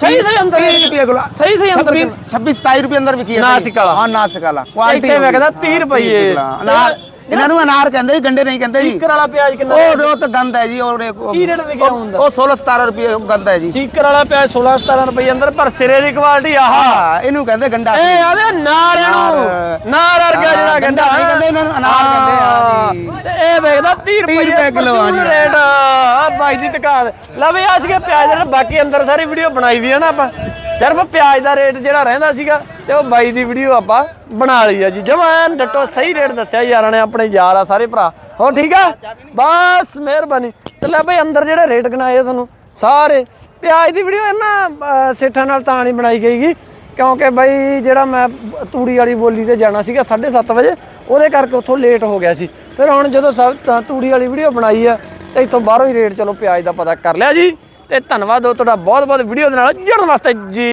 [SPEAKER 1] ਸਹੀ ਸਹੀ ਅੰਦਰ
[SPEAKER 7] ਰੁਪਏ ਕਿਲੋ
[SPEAKER 1] ਸਹੀ ਸਹੀ ਅੰਦਰ
[SPEAKER 7] 26 27 ਰੁਪਏ ਅੰਦਰ ਵਿਕੀ
[SPEAKER 1] ਨਾਸਿਕ ਵਾਲਾ।
[SPEAKER 7] ਹਾਂ ਨਾਸਿਕ ਵਾਲਾ
[SPEAKER 1] ਇੱਥੇ ਵਿਕਦਾ 30 ਰੁਪਏ
[SPEAKER 7] ਅਨਾਰ ਇਹਨਾਂ ਨੂੰ ਅਨਾਰ ਕਹਿੰਦੇ ਜੀ ਗੰਡੇ ਨਹੀਂ ਕਹਿੰਦੇ ਜੀ।
[SPEAKER 1] ਸੀਕਰ ਵਾਲਾ ਪਿਆਜ ਕਿੰਨਾ
[SPEAKER 7] ਉਹ ਉਹ ਤਾਂ ਗੰਦ ਹੈ ਜੀ ਉਹ ਉਹ-
[SPEAKER 1] ਕੀ ਰੇਟ ਵਿਕਿਆ ਹੁੰਦਾ?
[SPEAKER 7] ਉਹ 16 17 ਰੁਪਏ ਗੰਦ ਹੈ ਜੀ।
[SPEAKER 1] ਸੀਕਰ ਵਾਲਾ ਪਿਆਜ 16 17 ਰੁਪਏ ਅੰਦਰ ਪਰ ਸਿਰੇ ਦੀ ਕੁਆਲਿਟੀ ਆਹ।
[SPEAKER 7] ਹਾਂ ਇਹਨੂੰ ਕਹਿੰਦੇ ਗੰਡਾ
[SPEAKER 1] ਇਹ ਆਦੇ ਨਾਰ ਇਹਨੂੰ। ਨਾਰ ਵਰਗਾ ਜਿਹੜਾ ਗੰਡਾ
[SPEAKER 7] ਨਹੀਂ ਕਹਿੰਦੇ ਇਹਨਾਂ ਨੂੰ ਅਨਾਰ ਕਹਿੰਦੇ ਆ ਜੀ।
[SPEAKER 1] ਤੇ ਇਹ ਵੇਖਦਾ 30 ਰੁਪਏ
[SPEAKER 7] 30 ਰੁਪਏ ਕਿੱਲੋ ਆ ਜੀ।
[SPEAKER 1] ਰੇਟ ਆ। ਬਾਈ ਦੀ ਦੁਕਾਨ। ਲੈ ਵੀ ਆਸ ਕੇ ਪਿਆਜ਼ ਜਿਹੜਾ ਬਾਕੀ ਅੰਦਰ ਸਾਰੀ ਵੀਡੀਓ ਬਣਾਈ ਵੀ ਹੈ ਨਾ ਆਪਾਂ। ਸਿਰਫ ਪਿਆਜ਼ ਦਾ ਰੇਟ ਜਿਹੜਾ ਰਹਿੰਦਾ ਸੀਗਾ ਤੇ ਉਹ ਬਾਈ ਦੀ ਵੀਡੀਓ ਆਪਾਂ ਬਣਾ ਲਈ ਆ ਜੀ। ਜਮਾਨ ਡੱਟੋ ਸਹੀ ਰੇਟ ਦੱਸਿਆ ਯਾਰਾਂ ਨੇ ਆਪਣੇ ਯਾਰ ਆ ਸਾਰੇ ਭਰਾ। ਹੋ ਠੀਕ ਆ? ਬਸ ਮਿਹਰਬਾਨੀ। ਤੇ ਲੈ ਬਈ ਅੰਦਰ ਜਿਹੜੇ ਰੇਟ ਗਣਾਏ ਤੁਹਾਨੂੰ ਸਾਰੇ। ਪਿਆਜ਼ ਦੀ ਵੀਡੀਓ ਇਹਨਾਂ ਅਹ, ਸੇਠਾਂ ਨਾਲ ਤਾਂ ਨਹੀਂ ਬਣਾਈ ਗਈਗੀ ਕਿਉਂਕਿ ਬਈ ਜਿਹੜਾ ਮੈਂ ਤੂੜੀ ਵਾਲੀ ਬੋਲੀ ਤੇ ਜਾਣਾ ਸੀਗਾ 7:30 ਵਜੇ ਉਹਦੇ ਕਰਕੇ ਉੱਥੋਂ ਲੇਟ ਹੋ ਗਿਆ ਸੀ। ਫਿਰ ਹੁਣ ਜਦੋਂ ਸਭ ਤੂੜੀ ਵਾਲੀ ਵੀਡੀਓ ਬਣਾਈ ਆ ਤੇ ਇੱਥੋਂ ਬਾਹਰੋਂ ਹੀ ਰੇਟ ਚਲੋ ਪਿਆਜ਼ ਦਾ ਪਤਾ ਕਰ ਲਿਆ ਜੀ। ਤੇ ਧੰਨਵਾਦ ਹੋ ਤੁਹਾਡਾ ਬਹੁਤ ਬਹੁਤ ਵੀਡੀਓ ਦੇ ਨਾਲ ਜੁੜਨ ਵਾਸਤੇ ਜੀ।